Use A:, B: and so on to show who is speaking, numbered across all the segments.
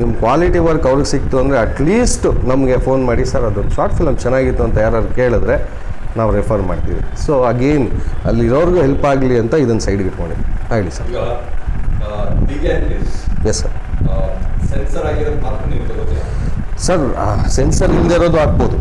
A: ನಿಮ್ಮ quality work ಅವ್ರಿಗೆ ಸಿಕ್ತು ಅಂದರೆ ಅಟ್ಲೀಸ್ಟ್ ನಮಗೆ ಫೋನ್ ಮಾಡಿ ಸರ್ ಅದು ಶಾರ್ಟ್ ಫಿಲಮ್ ಚೆನ್ನಾಗಿತ್ತು ಅಂತ ಯಾರಾದ್ರು ಕೇಳಿದ್ರೆ ನಾವು ರೆಫರ್ ಮಾಡ್ತೀವಿ. ಸೊ ಅಗೇನ್ ಅಲ್ಲಿರೋರ್ಗೂ ಹೆಲ್ಪ್ ಆಗಲಿ ಅಂತ ಇದನ್ನು ಸೈಡ್ಗೆ ಇಟ್ಕೊಂಡಿದ್ವಿ ಹೇಳಿ sir. Yes sir
B: censor
A: sir censor ಇಲ್ಲದೆ ಇರೋದು ಆಗ್ಬೋದು.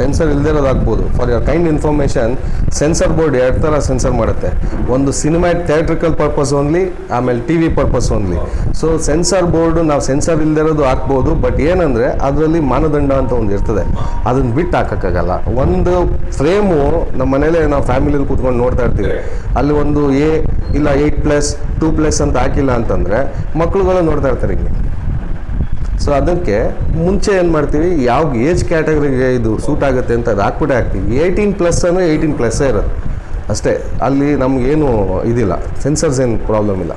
A: ಸೆನ್ಸರ್ ಇಲ್ಲದೆ ಇರೋದು for your kind information censor board ಎರಡು ಥರ ಸೆನ್ಸರ್ ಮಾಡುತ್ತೆ. ಒಂದು ಸಿನಿಮಾ ಥಿಯೇಟ್ರಿಕಲ್ ಪರ್ಪಸ್ ಓನ್ಲಿ ಆಮೇಲೆ T V purpose only so censor board ನಾವು ಸೆನ್ಸರ್ ಇಲ್ಲದೆ ಇರೋದು ಹಾಕ್ಬೋದು ಬಟ್ ಏನಂದರೆ ಅದರಲ್ಲಿ ಮಾನದಂಡ ಅಂತ ಒಂದು ಇರ್ತದೆ. ಅದನ್ನು ಬಿಟ್ಟು ಹಾಕೋಕ್ಕಾಗಲ್ಲ. ಒಂದು ಫ್ರೇಮು ನಮ್ಮ ಮನೇಲೆ ನಾವು ಫ್ಯಾಮಿಲಿಯಲ್ಲಿ ಕೂತ್ಕೊಂಡು ನೋಡ್ತಾ ಇರ್ತೀವಿ. ಅಲ್ಲಿ ಒಂದು ಎ ಇಲ್ಲ ಏಯ್ಟ್ ಪ್ಲಸ್ ಟೂ ಪ್ಲಸ್ ಅಂತ ಹಾಕಿಲ್ಲ ಅಂತಂದರೆ ಮಕ್ಕಳುಗಳು ನೋಡ್ತಾ ಇರ್ತಾರೆ ಹಿಂಗೆ ಸೊ ಅದಕ್ಕೆ ಮುಂಚೆ ಏನು ಮಾಡ್ತೀವಿ ಯಾವ ಏಜ್ ಕ್ಯಾಟಗರಿಗೆ ಇದು ಸೂಟ್ ಆಗುತ್ತೆ ಅಂತ ಅದು ಹಾಕ್ಬಿಟ್ಟೆ ಹಾಕ್ತೀವಿ. ಏಯ್ಟೀನ್ ಪ್ಲಸ್ ಅಂದರೆ ಏಯ್ಟೀನ್ ಪ್ಲಸ್ಸೇ ಇರೋದು ಅಷ್ಟೇ. ಅಲ್ಲಿ ನಮಗೇನು ಇದಿಲ್ಲ. ಸೆನ್ಸರ್ಸ್ ಏನು ಪ್ರಾಬ್ಲಮ್ ಇಲ್ಲ.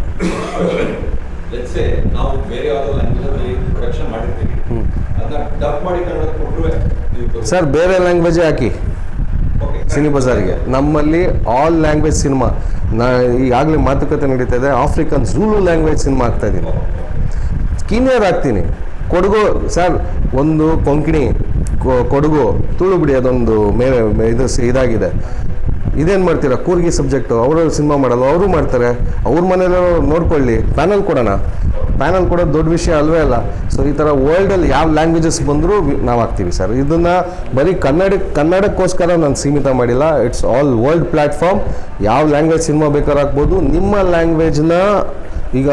A: ಸರ್ ಬೇರೆ ಲ್ಯಾಂಗ್ವೇಜೇ ಹಾಕಿ. ಸಿನಿ ಬಜಾರ್ಗೆ ನಮ್ಮಲ್ಲಿ ಆಲ್ ಲ್ಯಾಂಗ್ವೇಜ್ ಸಿನಿಮಾ ನಾ ಈಗಾಗಲೇ ಮಾತುಕತೆ ನಡೀತಾ ಇದೆ. ಆಫ್ರಿಕನ್ ಝೂಲು ಲ್ಯಾಂಗ್ವೇಜ್ ಸಿನಿಮಾ ಆಗ್ತಾ ಇದ್ದೀನಿ ಕೀನಿಯರ್ ಹಾಕ್ತೀನಿ ಕೊಡಗು, ಸರ್, ಒಂದು ಕೊಂಕಣಿ ಕೊಡಗು ತುಳು ಬಿಡಿ ಅದೊಂದು ಮೇಲೆ ಇದು ಇದಾಗಿದೆ. ಇದೇನು ಮಾಡ್ತೀರಾ? ಕೂರ್ಗಿ ಸಬ್ಜೆಕ್ಟು, ಅವರು ಸಿನಿಮಾ ಮಾಡಲ್ಲ, ಅವರು ಮಾಡ್ತಾರೆ. ಅವ್ರ ಮನೇಲಿ ನೋಡ್ಕೊಳ್ಳಿ. ಪ್ಯಾನಲ್ ಕೊಡೋಣ. ಪ್ಯಾನಲ್ ಕೊಡೋದು ದೊಡ್ಡ ವಿಷಯ ಅಲ್ವೇ ಅಲ್ಲ. ಸೊ ಈ ಥರ ವರ್ಲ್ಡಲ್ಲಿ ಯಾವ ಲ್ಯಾಂಗ್ವೇಜಸ್ ಬಂದರೂ ನಾವು ಹಾಕ್ತೀವಿ, ಸರ್. ಇದನ್ನು ಬರೀ ಕನ್ನಡ, ಕನ್ನಡಕ್ಕೋಸ್ಕರ ನಾನು ಸೀಮಿತ ಮಾಡಿಲ್ಲ. ಇಟ್ಸ್ ಆಲ್ ವರ್ಲ್ಡ್ ಪ್ಲ್ಯಾಟ್ಫಾರ್ಮ್ ಯಾವ ಲ್ಯಾಂಗ್ವೇಜ್ ಸಿನಿಮಾ ಬೇಕಾದ್ರೂ ಹಾಕ್ಬೋದು. ನಿಮ್ಮ ಲ್ಯಾಂಗ್ವೇಜ್ನ ಈಗ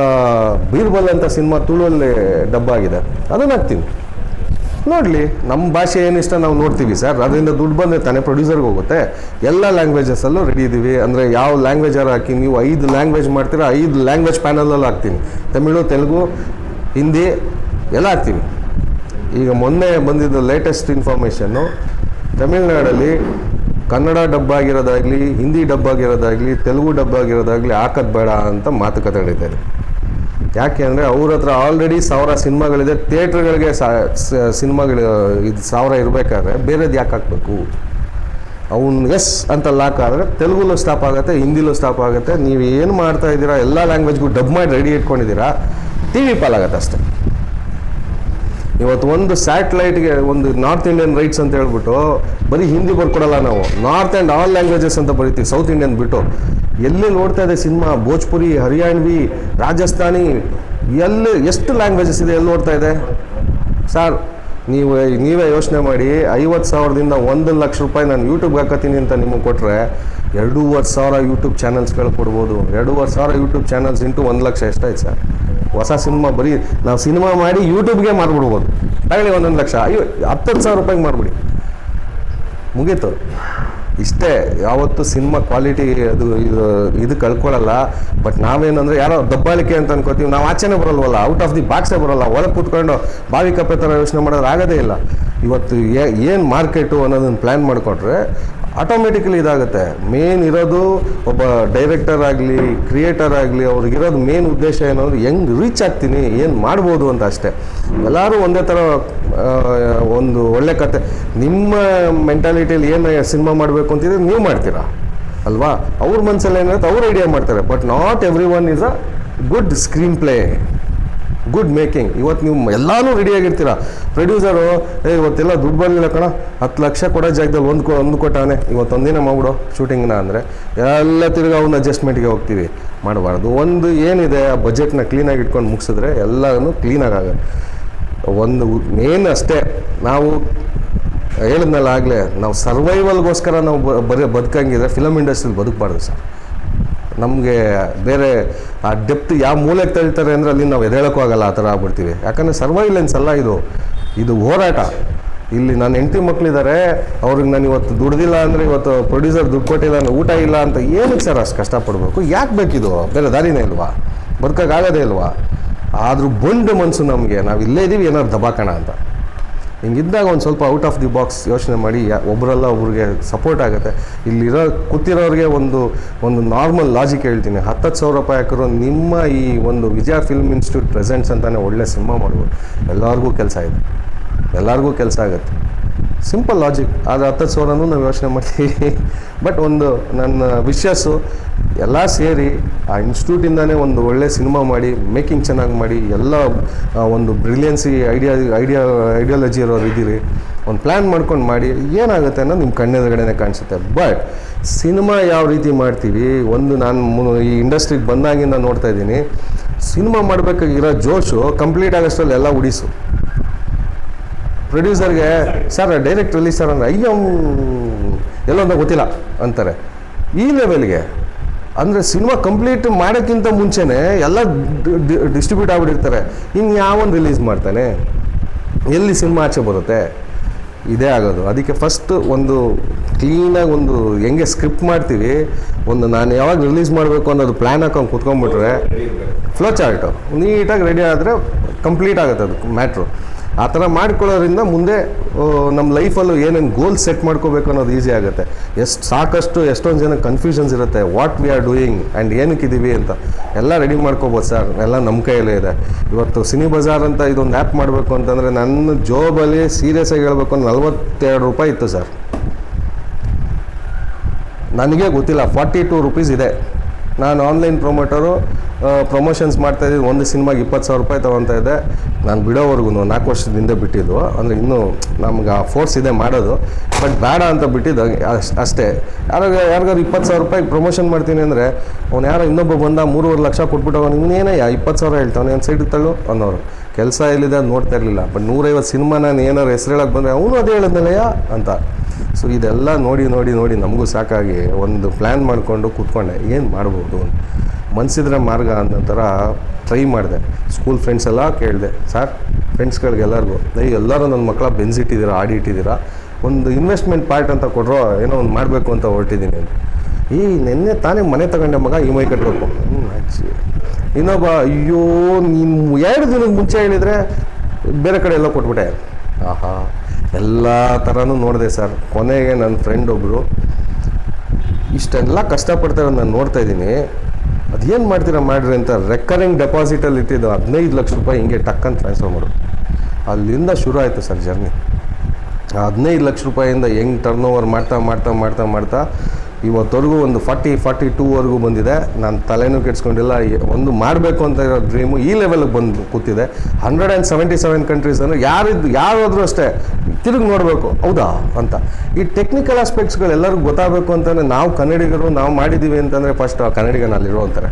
A: ಬೀರ್ಬಲ್ ಅಂತ ಸಿನಿಮಾ ತುಳುವಲ್ಲಿ ಡಬ್ಬ ಆಗಿದೆ. ಅದನ್ನು ಹಾಕ್ತೀನಿ ನೋಡಲಿ ನಮ್ಮ ಭಾಷೆ ಏನಿಷ್ಟ ನಾವು ನೋಡ್ತೀವಿ ಸರ್. ಅದರಿಂದ ದುಡ್ಡು ಬಂದರೆ ತಾನೇ ಪ್ರೊಡ್ಯೂಸರ್ಗೆ ಹೋಗುತ್ತೆ. ಎಲ್ಲ ಲ್ಯಾಂಗ್ವೇಜಸಲ್ಲೂ ರೆಡಿ ಇದ್ದೀವಿ ಅಂದರೆ ಯಾವ ಲ್ಯಾಂಗ್ವೇಜಾರು ಹಾಕಿ ನೀವು ಐದು ಲ್ಯಾಂಗ್ವೇಜ್ ಮಾಡ್ತೀರಾ, ಐದು ಲ್ಯಾಂಗ್ವೇಜ್ ಪ್ಯಾನಲಲ್ಲಿ ಹಾಕ್ತೀನಿ. ತಮಿಳು, ತೆಲುಗು, ಹಿಂದಿ ಎಲ್ಲ ಹಾಕ್ತೀವಿ. ಈಗ ಮೊನ್ನೆ ಬಂದಿದ್ದ ಲೇಟೆಸ್ಟ್ ಇನ್ಫಾರ್ಮೇಷನ್ನು ತಮಿಳ್ನಾಡಲ್ಲಿ ಕನ್ನಡ ಡಬ್ ಆಗಿರೋದಾಗಲಿ ಹಿಂದಿ ಡಬ್ ಆಗಿರೋದಾಗಲಿ ತೆಲುಗು ಡಬ್ ಆಗಿರೋದಾಗಲಿ ಹಾಕೋದು ಬೇಡ ಅಂತ ಮಾತುಕತೆ ನಡೀತಾ ಯಾಕೆ ಅಂದರೆ ಅವ್ರ ಹತ್ರ ಆಲ್ರೆಡಿ ಸಾವಿರ ಸಿನಿಮಾಗಳಿದೆ, ಥಿಯೇಟ್ರ್ಗಳಿಗೆ ಸಿನಿಮಾಗಳು, ಇದು ಸಾವಿರ ಇರಬೇಕಾದ್ರೆ ಬೇರೆದು ಯಾಕೆ ಹಾಕಬೇಕು? ಅವ್ನು ಎಸ್ ಅಂತ ಲಾಕ್ ಆದರೆ ತೆಲುಗುಲ್ಲೂ ಸ್ಟಾಪ್ ಆಗುತ್ತೆ, ಹಿಂದಿಲೂ ಸ್ಟಾಪ್ ಆಗುತ್ತೆ. ನೀವು ಏನು ಮಾಡ್ತಾ ಇದ್ದೀರಾ, ಎಲ್ಲ ಲ್ಯಾಂಗ್ವೇಜ್ಗೂ ಡಬ್ ಮಾಡಿ ರೆಡಿ ಇಟ್ಕೊಂಡಿದ್ದೀರಾ, ಟಿ ವಿ ಪಾಲಾಗತ್ತೆ ಅಷ್ಟೇ. ಇವತ್ತು ಒಂದು ಸ್ಯಾಟಲೈಟ್ಗೆ ಒಂದು ನಾರ್ತ್ ಇಂಡಿಯನ್ ರೈಟ್ಸ್ ಅಂತ ಹೇಳ್ಬಿಟ್ಟು ಬರೀ ಹಿಂದಿ ಬರ್ಕೊಡಲ್ಲ ನಾವು. ನಾರ್ತ್ ಆ್ಯಂಡ್ ಆಲ್ ಲ್ಯಾಂಗ್ವೇಜಸ್ ಅಂತ ಬರೀತೀವಿ, ಸೌತ್ ಇಂಡಿಯನ್ ಬಿಟ್ಟು. ಎಲ್ಲಿ ನೋಡ್ತಾ ಇದೆ ಸಿನಿಮಾ? ಭೋಜ್ಪುರಿ, ಹರಿಯಾಣವಿ, ರಾಜಸ್ಥಾನಿ, ಎಲ್ಲಿ ಎಷ್ಟು ಲ್ಯಾಂಗ್ವೇಜಸ್ ಇದೆ, ಎಲ್ಲಿ ನೋಡ್ತಾ ಇದೆ? ಸರ್, ನೀವು, ನೀವೇ ಯೋಚನೆ ಮಾಡಿ, ಐವತ್ತು ಸಾವಿರದಿಂದ ಒಂದು ಲಕ್ಷ ರೂಪಾಯಿ ನಾನು ಯೂಟ್ಯೂಬ್ಗೆ ಹಾಕತ್ತೀನಿ ಅಂತ ನಿಮಗೆ ಕೊಟ್ಟರೆ ಎರಡೂವರೆ ಸಾವಿರ ಯೂಟ್ಯೂಬ್ ಚಾನಲ್ಸ್ಗಳು ಕೊಡ್ಬೋದು. ಎರಡೂವರೆ ಸಾವಿರ ಯೂಟ್ಯೂಬ್ ಚಾನಲ್ಸ್ ಇಂಟು ಒಂದು ಲಕ್ಷ ಎಷ್ಟಾಯ್ತು ಸರ್? ಹೊಸ ಸಿನಿಮಾ ಬರೀ ನಾವು ಸಿನಿಮಾ ಮಾಡಿ ಯೂಟ್ಯೂಬ್ಗೆ ಮಾಡಿಬಿಡ್ಬೋದು. ತಗೊಳ್ಳಿ ಒಂದೊಂದು ಲಕ್ಷ. ಅಯ್ಯೋ, ಹತ್ತತ್ತು ಸಾವಿರ ರೂಪಾಯಿಗೆ ಮಾಡಿಬಿಡಿ. ಮುಗೀತು. ಇಷ್ಟೇ, ಯಾವತ್ತು ಸಿನಿಮಾ ಕ್ವಾಲಿಟಿ ಅದು ಇದು ಇದು ಕಳ್ಕೊಳ್ಳಲ್ಲ ಬಟ್ ನಾವೇನಂದ್ರೆ ಯಾರೋ ದಬ್ಬಾಳಿಕೆ ಅಂತ ಅನ್ಕೋತೀವಿ. ನಾವು ಆಚೆನೇ ಬರಲ್ವಲ್ಲ, ಔಟ್ ಆಫ್ ದಿ ಬಾಕ್ಸೇ ಬರಲ್ಲ. ಒಳಗೆ ಕೂತ್ಕೊಂಡು ಬಾವಿ ಕಪ್ಪೆ ಥರ ಯೋಚನೆ ಮಾಡೋದು ಆಗೋದೇ ಇಲ್ಲ. ಇವತ್ತು ಏನು ಮಾರ್ಕೆಟು ಅನ್ನೋದನ್ನು ಪ್ಲ್ಯಾನ್ ಮಾಡಿಕೊಟ್ರೆ ಆಟೋಮೆಟಿಕಲಿ ಇದಾಗುತ್ತೆ. ಮೇನ್ ಇರೋದು ಒಬ್ಬ ಡೈರೆಕ್ಟರ್ ಆಗಲಿ ಕ್ರಿಯೇಟರ್ ಆಗಲಿ ಅವ್ರಿಗಿರೋದು ಮೇನ್ ಉದ್ದೇಶ ಏನಂದ್ರೆ ಹೆಂಗೆ ರೀಚ್ ಆಗ್ತೀನಿ, ಏನು ಮಾಡ್ಬೋದು ಅಂತ ಅಷ್ಟೇ. ಎಲ್ಲರೂ ಒಂದೇ ಥರ ಒಂದು ಒಳ್ಳೆ ಕತೆ. ನಿಮ್ಮ ಮೆಂಟಾಲಿಟಿಯಲ್ಲಿ ಏನು ಸಿನಿಮಾ ಮಾಡಬೇಕು ಅಂತಿದ್ರೆ ನೀವು ಮಾಡ್ತೀರಾ? ಅಲ್ವಾ? ಅವ್ರ ಮನಸ್ಸಲ್ಲಿ ಏನಿರುತ್ತೆ ಅವ್ರು ಐಡಿಯಾ ಮಾಡ್ತಾರೆ. But not everyone is a good screenplay good making ಇವತ್ತು ನೀವು ಎಲ್ಲಾನು ರೆಡಿಯಾಗಿರ್ತೀರ ಪ್ರೊಡ್ಯೂಸರು ಏ, ಇವತ್ತೆಲ್ಲ ದುಡ್ಡು ಬಂದಿಲ್ಲ ಕಣ. ಹತ್ತು ಲಕ್ಷ ಕೊಡೋ ಜಾಗದಲ್ಲಿ ಒಂದು ಒಂದು ಕೊಟ್ಟಾನೆ. ಇವತ್ತೊಂದಿನ ಮಾಡ್ಬಿಡು ಶೂಟಿಂಗ್ನ ಅಂದರೆ. ಎಲ್ಲ ತಿರ್ಗಿ ಅವ್ನ ಅಡ್ಜಸ್ಟ್ಮೆಂಟ್ಗೆ ಹೋಗ್ತೀವಿ. ಮಾಡಬಾರ್ದು. ಒಂದು ಏನಿದೆ, ಆ ಬಜೆಟ್ನ ಕ್ಲೀನಾಗಿ ಇಟ್ಕೊಂಡು ಮುಗಿಸಿದ್ರೆ ಎಲ್ಲನೂ ಕ್ಲೀನಾಗಿ ಒಂದು ಮೇನ್ ಅಷ್ಟೇ. ನಾವು ಹೇಳಿದ್ನಲ್ಲ ಆಗಲೇ, ನಾವು ಸರ್ವೈವಲ್ಗೋಸ್ಕರ ನಾವು ಬರೀ ಬದುಕಂಗಿದ್ರೆ ಫಿಲಮ್ ಇಂಡಸ್ಟ್ರಿಲಿ ಬದುಕಬಾರ್ದು ಸರ್. ನಮಗೆ ಬೇರೆ ಆ ಡೆಪ್ತ್ ಯಾವ ಮೂಲೆಗೆ ತಳ್ತಾರೆ ಅಂದರೆ ಅಲ್ಲಿ ನಾವು ಎದೇಳಕ್ಕೂ ಆಗಲ್ಲ ಆ ಥರ ಆಗ್ಬಿಡ್ತೀವಿ. ಯಾಕಂದರೆ ಸರ್ವೈಲೆನ್ಸ್ ಅಲ್ಲ ಇದು. ಇದು ಹೋರಾಟ. ಇಲ್ಲಿ ನನ್ನ ಹೆಂಡತಿ ಮಕ್ಕಳಿದ್ದಾರೆ ಅವ್ರಿಗೆ ನಾನು ಇವತ್ತು ದುಡ್ದಿಲ್ಲ ಅಂದರೆ ಇವತ್ತು ಪ್ರೊಡ್ಯೂಸರ್ ದುಡ್ಡು ಕೊಟ್ಟಿಲ್ಲ ಅಂದರೆ ಊಟ ಇಲ್ಲ ಅಂತ ಏನಕ್ಕೆ ಸರ್ ಅಷ್ಟು ಕಷ್ಟಪಡಬೇಕು? ಯಾಕೆ ಬೇಕಿದು? ಬೇರೆ ದಾರಿನೇ ಇಲ್ವಾ? ಬದುಕಾಗದೇ ಇಲ್ವಾ? ಆದರೂ ಬಂಡು ಮನಸ್ಸು ನಮಗೆ, ನಾವು ಇಲ್ಲೇ ಇದ್ದೀವಿ ಏನಾದ್ರು ದಬಾಕೋಣ ಅಂತ. ಹಿಂಗಿದ್ದಾಗ ಒಂದು ಸ್ವಲ್ಪ ಔಟ್ ಆಫ್ ದಿ ಬಾಕ್ಸ್ ಯೋಚನೆ ಮಾಡಿ ಒಬ್ಬರಲ್ಲ ಒಬ್ರಿಗೆ ಸಪೋರ್ಟ್ ಆಗುತ್ತೆ. ಇಲ್ಲಿರೋ, ಕೂತಿರೋರಿಗೆ ಒಂದು ಒಂದು ನಾರ್ಮಲ್ ಲಾಜಿಕ್ ಹೇಳ್ತೀನಿ. ಹತ್ತತ್ತು ಸಾವಿರ ರೂಪಾಯಿ ಹಾಕಿರೋ ನಿಮ್ಮ ಈ ಒಂದು ವಿಜಯ ಫಿಲ್ಮ್ ಇನ್ಸ್ಟಿಟ್ಯೂಟ್ ಪ್ರೆಸೆಂಟ್ಸ್ ಅಂತಲೇ ಒಳ್ಳೆ ಸಿನಿಮಾ ಮಾಡ್ಬೋದು. ಎಲ್ಲರಿಗೂ ಕೆಲಸ ಇದೆ. ಎಲ್ಲರಿಗೂ ಕೆಲಸ ಆಗುತ್ತೆ. ಸಿಂಪಲ್ ಲಾಜಿಕ್ ಅದು ಹತ್ತು ಸಾವಿರನೂ ನಾವು ಯೋಚನೆ ಮಾಡ್ತೀವಿ ಬಟ್ ಒಂದು ನನ್ನ ವಿಶ್ವಾಸು ಎಲ್ಲ ಸೇರಿ ಆ ಇನ್ಸ್ಟಿಟ್ಯೂಟಿಂದನೇ ಒಂದು ಒಳ್ಳೆ ಸಿನಿಮಾ ಮಾಡಿ ಮೇಕಿಂಗ್ ಚೆನ್ನಾಗಿ ಮಾಡಿ, ಎಲ್ಲ ಒಂದು ಬ್ರಿಲಿಯನ್ಸಿ ಐಡಿಯಾ ಐಡಿಯಾ ಐಡಿಯಾಲಜಿ ಇರೋರು ಇದ್ದೀರಿ. ಒಂದು ಪ್ಲ್ಯಾನ್ ಮಾಡ್ಕೊಂಡು ಮಾಡಿ, ಏನಾಗುತ್ತೆ ಅನ್ನೋದು ನಿಮ್ಮ ಕಣ್ಣೆದುರುಗಡೆನೇ ಕಾಣಿಸುತ್ತೆ. ಬಟ್ ಸಿನಿಮಾ ಯಾವ ರೀತಿ ಮಾಡ್ತೀವಿ? ಒಂದು ನಾನು ಈ ಇಂಡಸ್ಟ್ರಿಗೆ ಬಂದಾಗಿಂದ ನೋಡ್ತಾ ಇದ್ದೀನಿ. ಸಿನಿಮಾ ಮಾಡಬೇಕಾಗಿರೋ ಜೋಶು ಕಂಪ್ಲೀಟ್ ಆಗೋಷ್ಟರಲ್ಲಿ ಎಲ್ಲ ಉಡಿಸು. ಪ್ರೊಡ್ಯೂಸರ್ಗೆ ಸರ್ ಡೈರೆಕ್ಟ್ ರಿಲೀಸ್ ಸರ್? ಅಂದರೆ ಅಯ್ಯೋ ಎಲ್ಲೋ ಅಂತ ಗೊತ್ತಿಲ್ಲ ಅಂತಾರೆ. ಈ ಲೆವೆಲ್ಗೆ ಅಂದರೆ ಸಿನಿಮಾ ಕಂಪ್ಲೀಟ್ ಮಾಡೋಕ್ಕಿಂತ ಮುಂಚೆನೇ ಎಲ್ಲ ಡಿಸ್ಟ್ರಿಬ್ಯೂಟ್ ಆಗ್ಬಿಟ್ಟಿರ್ತಾರೆ. ಇನ್ನು ಯಾವೊಂದು ರಿಲೀಸ್ ಮಾಡ್ತಾನೆ? ಎಲ್ಲಿ ಸಿನಿಮಾ ಆಚೆ ಬರುತ್ತೆ? ಇದೇ ಆಗೋದು. ಅದಕ್ಕೆ ಫಸ್ಟ್ ಒಂದು ಕ್ಲೀನಾಗಿ ಒಂದು ಹೆಂಗೆ ಸ್ಕ್ರಿಪ್ಟ್ ಮಾಡ್ತೀವಿ ಒಂದು ನಾನು ಯಾವಾಗ ರಿಲೀಸ್ ಮಾಡಬೇಕು ಅನ್ನೋದು ಪ್ಲ್ಯಾನ್ ಹಾಕೊಂಡು ಕುತ್ಕೊಂಡ್ಬಿಟ್ರೆ ಫ್ಲೋ ಚಾರ್ಟು ನೀಟಾಗಿ ರೆಡಿ ಆದರೆ ಕಂಪ್ಲೀಟ್ ಆಗುತ್ತೆ ಅದು ಮ್ಯಾಟ್ರು ಆ ಥರ ಮಾಡ್ಕೊಳ್ಳೋದ್ರಿಂದ ಮುಂದೆ ನಮ್ಮ ಲೈಫಲ್ಲೂ ಏನೇನು ಗೋಲ್ ಸೆಟ್ ಮಾಡ್ಕೋಬೇಕು ಅನ್ನೋದು ಈಸಿ ಆಗುತ್ತೆ. ಎಷ್ಟು ಸಾಕಷ್ಟು ಎಷ್ಟೊಂದು ಜನ ಕನ್ಫ್ಯೂಷನ್ಸ್ ಇರುತ್ತೆ. What we are doing and ಏನಕ್ಕಿದ್ದೀವಿ ಅಂತ. ಎಲ್ಲ ರೆಡಿ ಮಾಡ್ಕೋಬೋದು ಸರ್. ಎಲ್ಲ ನಮ್ಮ ಕೈಯಲ್ಲೇ ಇದೆ. ಇವತ್ತು ಸಿನಿ ಬಜಾರ್ ಅಂತ ಇದೊಂದು ಆ್ಯಪ್ ಮಾಡಬೇಕು ಅಂತಂದರೆ ನನ್ನ ಜೋಬಲ್ಲಿ ಸೀರಿಯಸ್ ಆಗಿ ಹೇಳ್ಬೇಕು ನಲ್ವತ್ತೆರಡು ರೂಪಾಯಿ ಇತ್ತು ಸರ್. ನನಗೆ ಗೊತ್ತಿಲ್ಲ. ಫಾರ್ಟಿ ಟೂ ರುಪೀಸ್ ಇದೆ. ನಾನು ಆನ್ಲೈನ್ ಪ್ರೊಮೋಟರು ಪ್ರಮೋಷನ್ಸ್ ಮಾಡ್ತಾ ಇದ್ದೀವಿ. ಒಂದು ಸಿನಿಮಾಗೆ ಇಪ್ಪತ್ತು ಸಾವಿರ ರೂಪಾಯಿ ತೊಗೊತಾ ಇದ್ದೆ ನಾನು ಬಿಡೋವರೆಗೂ ನಾಲ್ಕು ವರ್ಷದಿಂದ ಬಿಟ್ಟಿದ್ದು. ಅಂದರೆ ಇನ್ನೂ ನಮ್ಗೆ ಆ ಫೋರ್ಸ್ ಇದೆ ಮಾಡೋದು. ಬಟ್ ಬೇಡ ಅಂತ ಬಿಟ್ಟಿದ್ದು ಅಷ್ಟ್- ಯಾರಾಗ ಯಾರಿಗಾದ್ರು ಇಪ್ಪತ್ತು ಸಾವಿರ ರೂಪಾಯಿಗೆ ಪ್ರಮೋಷನ್ ಮಾಡ್ತೀನಿ ಅಂದರೆ ಅವ್ನು ಯಾರೋ ಇನ್ನೊಬ್ಬ ಬಂದ ಮೂರುವರೆ ಲಕ್ಷ ಕೊಟ್ಬಿಟ್ಟು ಇನ್ನೇನಯ್ಯ ಇಪ್ಪತ್ತು ಸಾವಿರ ಹೇಳ್ತಾನೆ ಏನು ಸೈಡ್ ಅನ್ನೋರು. ಕೆಲಸ ಎಲ್ಲಿದೆ ಅದು ನೋಡ್ತಾ ಇರಲಿಲ್ಲ. ಬಟ್ ನೂರೈವತ್ತು ಸಿನಿಮಾ ನಾನು ಏನಾರು ಹೆಸರು ಹೇಳಕ್ಕೆ ಬಂದರೆ ಅವನು ಅದೇ ಹೇಳಿದ್ನಲ್ಲಯ್ಯ ಅಂತ. ಸೊ ಇದೆಲ್ಲ ನೋಡಿ ನೋಡಿ ನೋಡಿ ನಮಗೂ ಸಾಕಾಗಿ ಒಂದು ಪ್ಲ್ಯಾನ್ ಮಾಡಿಕೊಂಡು ಕೂತ್ಕೊಂಡೆ. ಏನು ಮಾಡ್ಬೋದು ಮನ್ಸಿದ್ರೆ ಮಾರ್ಗ ಅನ್ನೋ ಥರ ಟ್ರೈ ಮಾಡಿದೆ. ಸ್ಕೂಲ್ ಫ್ರೆಂಡ್ಸ್ ಎಲ್ಲ ಕೇಳಿದೆ ಸರ್ ಫ್ರೆಂಡ್ಸ್ಗಳಿಗೆಲ್ಲರಿಗೂ ಎಲ್ಲರೂ ನನ್ನ ಮಕ್ಕಳ ಬೆನ್ಸ್ ಇಟ್ಟಿದ್ದೀರಾ ಆಡಿ ಇಟ್ಟಿದ್ದೀರಾ ಒಂದು ಇನ್ವೆಸ್ಟ್ಮೆಂಟ್ ಪಾರ್ಟ್ ಅಂತ ಕೊಡ್ರೋ ಏನೋ ಒಂದು ಮಾಡಬೇಕು ಅಂತ ಹೊರಟಿದ್ದೀನಿ. ಈ ನಿನ್ನೆ ತಾನೇ ಮನೆ ತಗೊಂಡೆ ಮಗ, ಈ ಮೈ ಕಟ್ಟಬೇಕು ಹ್ಞೂ ಅಜ್ಜಿ ಇನ್ನೊಬ್ಬ, ಅಯ್ಯೋ, ನೀನು ಎರಡು ದಿನದ ಮುಂಚೆ ಹೇಳಿದರೆ ಬೇರೆ ಕಡೆ ಎಲ್ಲ ಕೊಟ್ಬಿಟ್ಟೆ. ಆಹಾ, ಎಲ್ಲ ಥರನೂ ನೋಡಿದೆ ಸರ್ ಕೊನೆಗೆ ನನ್ನ ಫ್ರೆಂಡ್ ಒಬ್ಬರು ಇಷ್ಟೆಲ್ಲ ಕಷ್ಟಪಡ್ತಾರೆ ನಾನು ನೋಡ್ತಾ ಇದ್ದೀನಿ. ಅದೇನು ಮಾಡ್ತೀರಾ? ಮಾಡ್ರಿ ಅಂತ ರೆಕರಿಂಗ್ ಡೆಪಾಸಿಟಲ್ಲಿ ಇಟ್ಟಿದ್ದು ಹದಿನೈದು ಲಕ್ಷ ರೂಪಾಯಿ ಹಿಂಗೆ ಟಕ್ಕಂತ ಟ್ರಾನ್ಸ್ಫರ್ ಮಾಡು ಅಲ್ಲಿಂದ ಶುರು ಆಯಿತು ಸರ್ ಜರ್ನಿ ಹದಿನೈದು ಲಕ್ಷ ರೂಪಾಯಿಂದ ಹೆಂಗೆ ಟರ್ನ್ ಓವರ್ ಮಾಡ್ತಾ ಮಾಡ್ತಾ ಮಾಡ್ತಾ ಮಾಡ್ತಾ ಇವತ್ತವರೆಗೂ ಒಂದು ಫಾರ್ಟಿ ಫಾರ್ಟಿ ಟೂವರೆಗೂ ಬಂದಿದೆ. ನಾನು ತಲೆನೂ ಕೆಡ್ಸ್ಕೊಂಡಿಲ್ಲ. ಒಂದು ಮಾಡಬೇಕು ಅಂತ ಇರೋ ಡ್ರೀಮು ಈ ಲೆವೆಲ್ಗೆ ಬಂದು ಕೂತಿದೆ. Hundred and seventy seven countries ಅಂದರೆ ಯಾರಿದ್ದು, ಯಾರಾದರೂ ಅಷ್ಟೇ ತಿರುಗಿ ನೋಡಬೇಕು. ಹೌದಾ? ಅಂತ. ಈ ಟೆಕ್ನಿಕಲ್ ಆಸ್ಪೆಕ್ಟ್ಸ್ಗಳು ಎಲ್ಲರಿಗೂ ಗೊತ್ತಾಗಬೇಕು ಅಂತಂದರೆ ನಾವು ಕನ್ನಡಿಗರು, ನಾವು ಮಾಡಿದ್ದೀವಿ ಅಂತಂದರೆ ಫಸ್ಟ್ ಆ ಕನ್ನಡಿಗನಲ್ಲಿರೋ ಅಂತಾರೆ.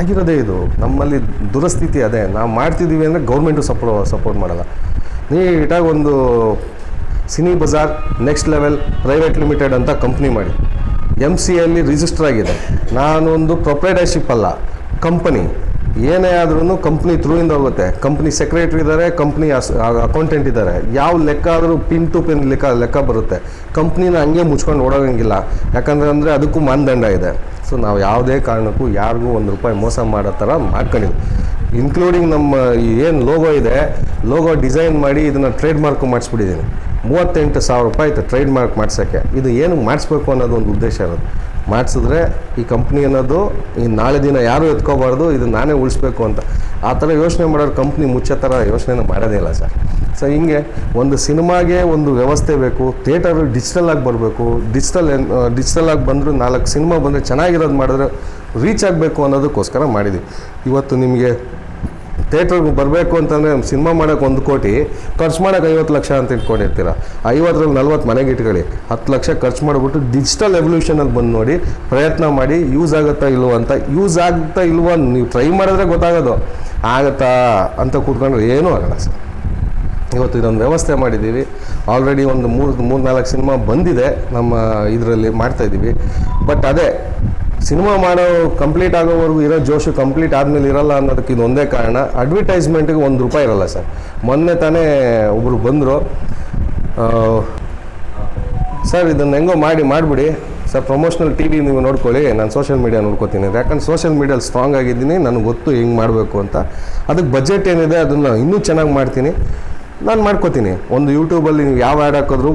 A: ಆಗಿರೋದೇ ಇದು. ನಮ್ಮಲ್ಲಿ ದುರಸ್ಥಿತಿ ಅದೇ. ನಾವು ಮಾಡ್ತಿದ್ದೀವಿ ಅಂದರೆ ಗೌರ್ಮೆಂಟು ಸಪೋ ಸಪೋರ್ಟ್ ಮಾಡಲ್ಲ. ನೀಟಾಗಿ ಒಂದು Cini Bazaar next level private limited ಅಂತ ಕಂಪ್ನಿ ಮಾಡಿ. ಎಂ ಸಿ ಎಲ್ಲಿ ರಿಜಿಸ್ಟರ್ ಆಗಿದೆ. ನಾನೊಂದು ಪ್ರೊಪ್ರೈಟರ್ಶಿಪ್ ಅಲ್ಲ ಕಂಪನಿ ಏನೇ ಆದ್ರೂ ಕಂಪ್ನಿ ಥ್ರೂಯಿಂದ ಹೋಗುತ್ತೆ. ಕಂಪ್ನಿ ಸೆಕ್ರೆಟ್ರಿ ಇದ್ದಾರೆ ಕಂಪ್ನಿ ಅಕೌಂಟೆಂಟ್ ಇದ್ದಾರೆ ಯಾವ ಲೆಕ್ಕ ಆದರೂ ಪಿನ್ ಟು ಪಿನ್ ಲೆಕ್ಕ ಲೆಕ್ಕ ಬರುತ್ತೆ. ಕಂಪ್ನಿನ ಹಂಗೆ ಮುಚ್ಕೊಂಡು ಓಡೋಂಗಿಲ್ಲ ಯಾಕಂದ್ರೆ ಅಂದರೆ ಅದಕ್ಕೂ ಮಾನದಂಡ ಇದೆ. ಸೊ ನಾವು ಯಾವುದೇ ಕಾರಣಕ್ಕೂ ಯಾರಿಗೂ ಒಂದು ರೂಪಾಯಿ ಮೋಸ ಮಾಡೋ ಥರ ಮಾಡ್ಕೊಂಡಿದ್ವಿ ಇನ್ಕ್ಲೂಡಿಂಗ್ ನಮ್ಮ ಏನು ಲೋಗೋ ಇದೆ ಲೋಗೋ ಡಿಸೈನ್ ಮಾಡಿ ಇದನ್ನು ಟ್ರೇಡ್ ಮಾರ್ಕು ಮಾಡಿಸ್ಬಿಟ್ಟಿದ್ದೀನಿ ಮೂವತ್ತೆಂಟು ಸಾವಿರ ರೂಪಾಯಿ ಆಯಿತು ಟ್ರೇಡ್ ಮಾರ್ಕ್ ಮಾಡ್ಸೋಕ್ಕೆ. ಇದು ಏನು ಮಾಡಿಸ್ಬೇಕು ಅನ್ನೋದು ಒಂದು ಉದ್ದೇಶ ಇರೋದು. ಮಾಡಿಸಿದ್ರೆ ಈ ಕಂಪ್ನಿ ಅನ್ನೋದು ಈ ನಾಳೆ ದಿನ ಯಾರೂ ಎತ್ಕೋಬಾರ್ದು, ಇದು ನಾನೇ ಉಳಿಸ್ಬೇಕು ಅಂತ. ಆ ಥರ ಯೋಚನೆ ಮಾಡೋರು ಕಂಪ್ನಿ ಮುಚ್ಚೋ ಥರ ಯೋಚನೆ ಮಾಡೋದೇ ಇಲ್ಲ ಸರ್. ಸೊ ಹಿಂಗೆ ಒಂದು ಸಿನಿಮಾಗೆ ಒಂದು ವ್ಯವಸ್ಥೆ ಬೇಕು ಥಿಯೇಟರ್ ಡಿಜಿಟಲ್ ಆಗಿ ಬರಬೇಕು ಡಿಜಿಟಲ್ ಡಿಜಿಟಲ್ ಆಗಿ ಬಂದರೂ ನಾಲ್ಕು ಸಿನಿಮಾ ಬಂದರೆ ಚೆನ್ನಾಗಿರೋದು ಮಾಡಿದ್ರೆ ರೀಚ್ ಆಗಬೇಕು ಅನ್ನೋದಕ್ಕೋಸ್ಕರ ಮಾಡಿದ್ವಿ. ಇವತ್ತು ನಿಮಗೆ ಥಿಯೇಟ್ರಿಗೆ ಬರಬೇಕು ಅಂತಂದರೆ ಸಿನಿಮಾ ಮಾಡೋಕೆ ಒಂದು ಕೋಟಿ, ಖರ್ಚು ಮಾಡೋಕೆ ಐವತ್ತು ಲಕ್ಷ ಅಂತ ಇಟ್ಕೊಂಡಿರ್ತೀರ. ಐವತ್ತರಲ್ಲಿ ನಲ್ವತ್ತು ಮನೆಗೆ ಇಟ್ಕೊಳ್ಳಿ ಹತ್ತು ಲಕ್ಷ ಖರ್ಚು ಮಾಡಿಬಿಟ್ಟು ಡಿಜಿಟಲ್ ಎವಲ್ಯೂಷನಲ್ಲಿ ಬಂದು ನೋಡಿ ಪ್ರಯತ್ನ ಮಾಡಿ ಯೂಸ್ ಆಗುತ್ತಾ ಇಲ್ವೋ ಅಂತ ಯೂಸ್ ಆಗುತ್ತಾ ಇಲ್ವೋ ನೀವು ಟ್ರೈ ಮಾಡಿದ್ರೆ ಗೊತ್ತಾಗೋದು. ಆಗುತ್ತಾ ಅಂತ ಕೂತ್ಕೊಂಡ್ರೆ ಏನೂ ಆಗಲ್ಲ ಸರ್. ಇವತ್ತು ಇದೊಂದು ವ್ಯವಸ್ಥೆ ಮಾಡಿದ್ದೀವಿ. ಆಲ್ರೆಡಿ ಒಂದು ಮೂರು ಮೂರು ನಾಲ್ಕು ಸಿನಿಮಾ ಬಂದಿದೆ ನಮ್ಮ ಇದರಲ್ಲಿ ಮಾಡ್ತಾಯಿದ್ದೀವಿ ಬಟ್ ಅದೇ ಸಿನಿಮಾ ಮಾಡೋ ಕಂಪ್ಲೀಟ್ ಆಗೋವರೆಗೂ ಇರೋ ಜೋಶು ಕಂಪ್ಲೀಟ್ ಆದಮೇಲೆ ಇರಲ್ಲ ಅನ್ನೋದಕ್ಕೆ ಇದೊಂದೇ ಕಾರಣ. ಅಡ್ವರ್ಟೈಸ್ಮೆಂಟಿಗೆ ಒಂದು ರೂಪಾಯಿ ಇರಲ್ಲ ಸರ್. ಮೊನ್ನೆ ತಾನೇ ಒಬ್ಬರು ಬಂದರು. ಸರ್, ಇದನ್ನು ಹೆಂಗೋ ಮಾಡಿ, ಮಾಡಿಬಿಡಿ. ಸರ್ ಪ್ರಮೋಷನಲ್ ಟಿ ವಿ ನೀವು ನೋಡ್ಕೊಳ್ಳಿ. ನಾನು ಸೋಷಿಯಲ್ ಮೀಡಿಯಾ ನೋಡ್ಕೋತೀನಿ. ಯಾಕಂದ್ರೆ ಸೋಷಿಯಲ್ ಮೀಡಿಯಲ್ಲಿ ಸ್ಟ್ರಾಂಗ್ ಆಗಿದ್ದೀನಿ. ನನಗೆ ಗೊತ್ತು ಹೆಂಗೆ ಮಾಡಬೇಕು ಅಂತ. ಅದಕ್ಕೆ ಬಜೆಟ್ ಏನಿದೆ ಅದನ್ನು ಇನ್ನೂ ಚೆನ್ನಾಗಿ ಮಾಡ್ತೀನಿ. ನಾನು ಮಾಡ್ಕೋತೀನಿ. ಒಂದು ಯೂಟ್ಯೂಬಲ್ಲಿ ನೀವು ಯಾವ ಆ್ಯಡ್ ಹಾಕಿದ್ರು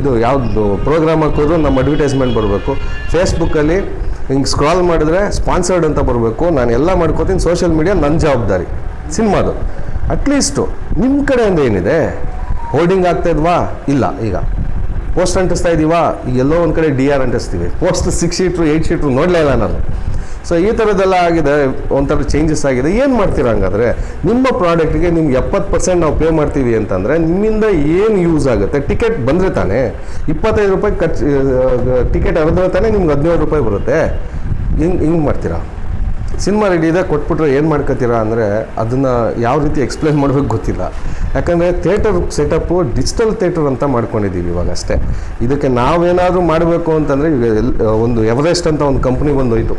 A: ಇದು ಯಾವುದು ಪ್ರೋಗ್ರಾಮ್ ಹಾಕಿದ್ರು, ನಮ್ಮ ಅಡ್ವರ್ಟೈಸ್ಮೆಂಟ್ ಬರಬೇಕು. ಫೇಸ್ಬುಕ್ಕಲ್ಲಿ ಹಿಂಗೆ ಸ್ಕ್ರಾಲ್ ಮಾಡಿದ್ರೆ ಸ್ಪಾನ್ಸರ್ಡ್ ಅಂತ ಬರಬೇಕು. ನಾನು ಎಲ್ಲ ಮಾಡ್ಕೋತೀನಿ. ಸೋಷಿಯಲ್ ಮೀಡಿಯಾ ನನ್ನ ಜವಾಬ್ದಾರಿ. ಸಿನಿಮಾದು. ಅಟ್ಲೀಸ್ಟು ನಿಮ್ಮ ಕಡೆಯಿಂದ ಏನಿದೆ? ಹೋರ್ಡಿಂಗ್ ಆಗ್ತಾ ಇದ್ವಾ? ಇಲ್ಲ. ಈಗ ಪೋಸ್ಟ್ ಅಂಟಿಸ್ತಾ ಇದ್ದೀವಾ ಈಗ ಎಲ್ಲೋ ಒಂದು ಕಡೆ ಡಿ ಆರ್ ಅಂಟಿಸ್ತೀವಿ. ಪೋಸ್ಟ್ ಸಿಕ್ಸ್ ಶೀಟ್ರು ಏಯ್ಟ್ ಶೀಟ್ರು ನೋಡಲೇ ಇಲ್ಲ ನಾನು. ಸೊ ಈ ಥರದ್ದೆಲ್ಲ ಆಗಿದೆ, ಒಂಥರ ಚೇಂಜಸ್ ಆಗಿದೆ. ಏನು ಮಾಡ್ತೀರಾ ಹಂಗಾದ್ರೆ? ನಿಮ್ಮ ಪ್ರಾಡಕ್ಟ್ಗೆ ನಿಮ್ಗೆ ಎಪ್ಪತ್ತು ಪರ್ಸೆಂಟ್ ನಾವು ಪೇ ಮಾಡ್ತೀವಿ ಅಂತಂದರೆ ನಿಮ್ಮಿಂದ ಏನು ಯೂಸ್ ಆಗುತ್ತೆ? ಟಿಕೆಟ್ ಬಂದರೆ ತಾನೇ, ಇಪ್ಪತ್ತೈದು ರೂಪಾಯಿ ಖರ್ಚು ಟಿಕೆಟ್ ಹರಿದ್ರೆ ತಾನೇ ನಿಮ್ಗೆ ಹದಿನೇಳು ರೂಪಾಯಿ ಬರುತ್ತೆ. ಹಿಂಗೆ ಹಿಂಗೆ ಮಾಡ್ತೀರಾ? ಸಿನಿಮಾ ರೆಡಿ ಇದೆ, ಕೊಟ್ಬಿಟ್ರೆ ಏನು ಮಾಡ್ಕೋತೀರಾ ಅಂದರೆ ಅದನ್ನು ಯಾವ ರೀತಿ ಎಕ್ಸ್ಪ್ಲೇನ್ ಮಾಡಬೇಕು ಗೊತ್ತಿಲ್ಲ. ಯಾಕಂದರೆ ಥಿಯೇಟರ್ ಸೆಟಪ್ಪು ಡಿಜಿಟಲ್ ಥಿಯೇಟರ್ ಅಂತ ಮಾಡ್ಕೊಂಡಿದ್ದೀವಿ ಇವಾಗ ಅಷ್ಟೇ. ಇದಕ್ಕೆ ನಾವೇನಾದರೂ ಮಾಡಬೇಕು ಅಂತಂದರೆ ಈಗ ಒಂದು ಎವರೆಸ್ಟ್ ಅಂತ ಒಂದು ಕಂಪ್ನಿ ಬಂದೋಯ್ತು.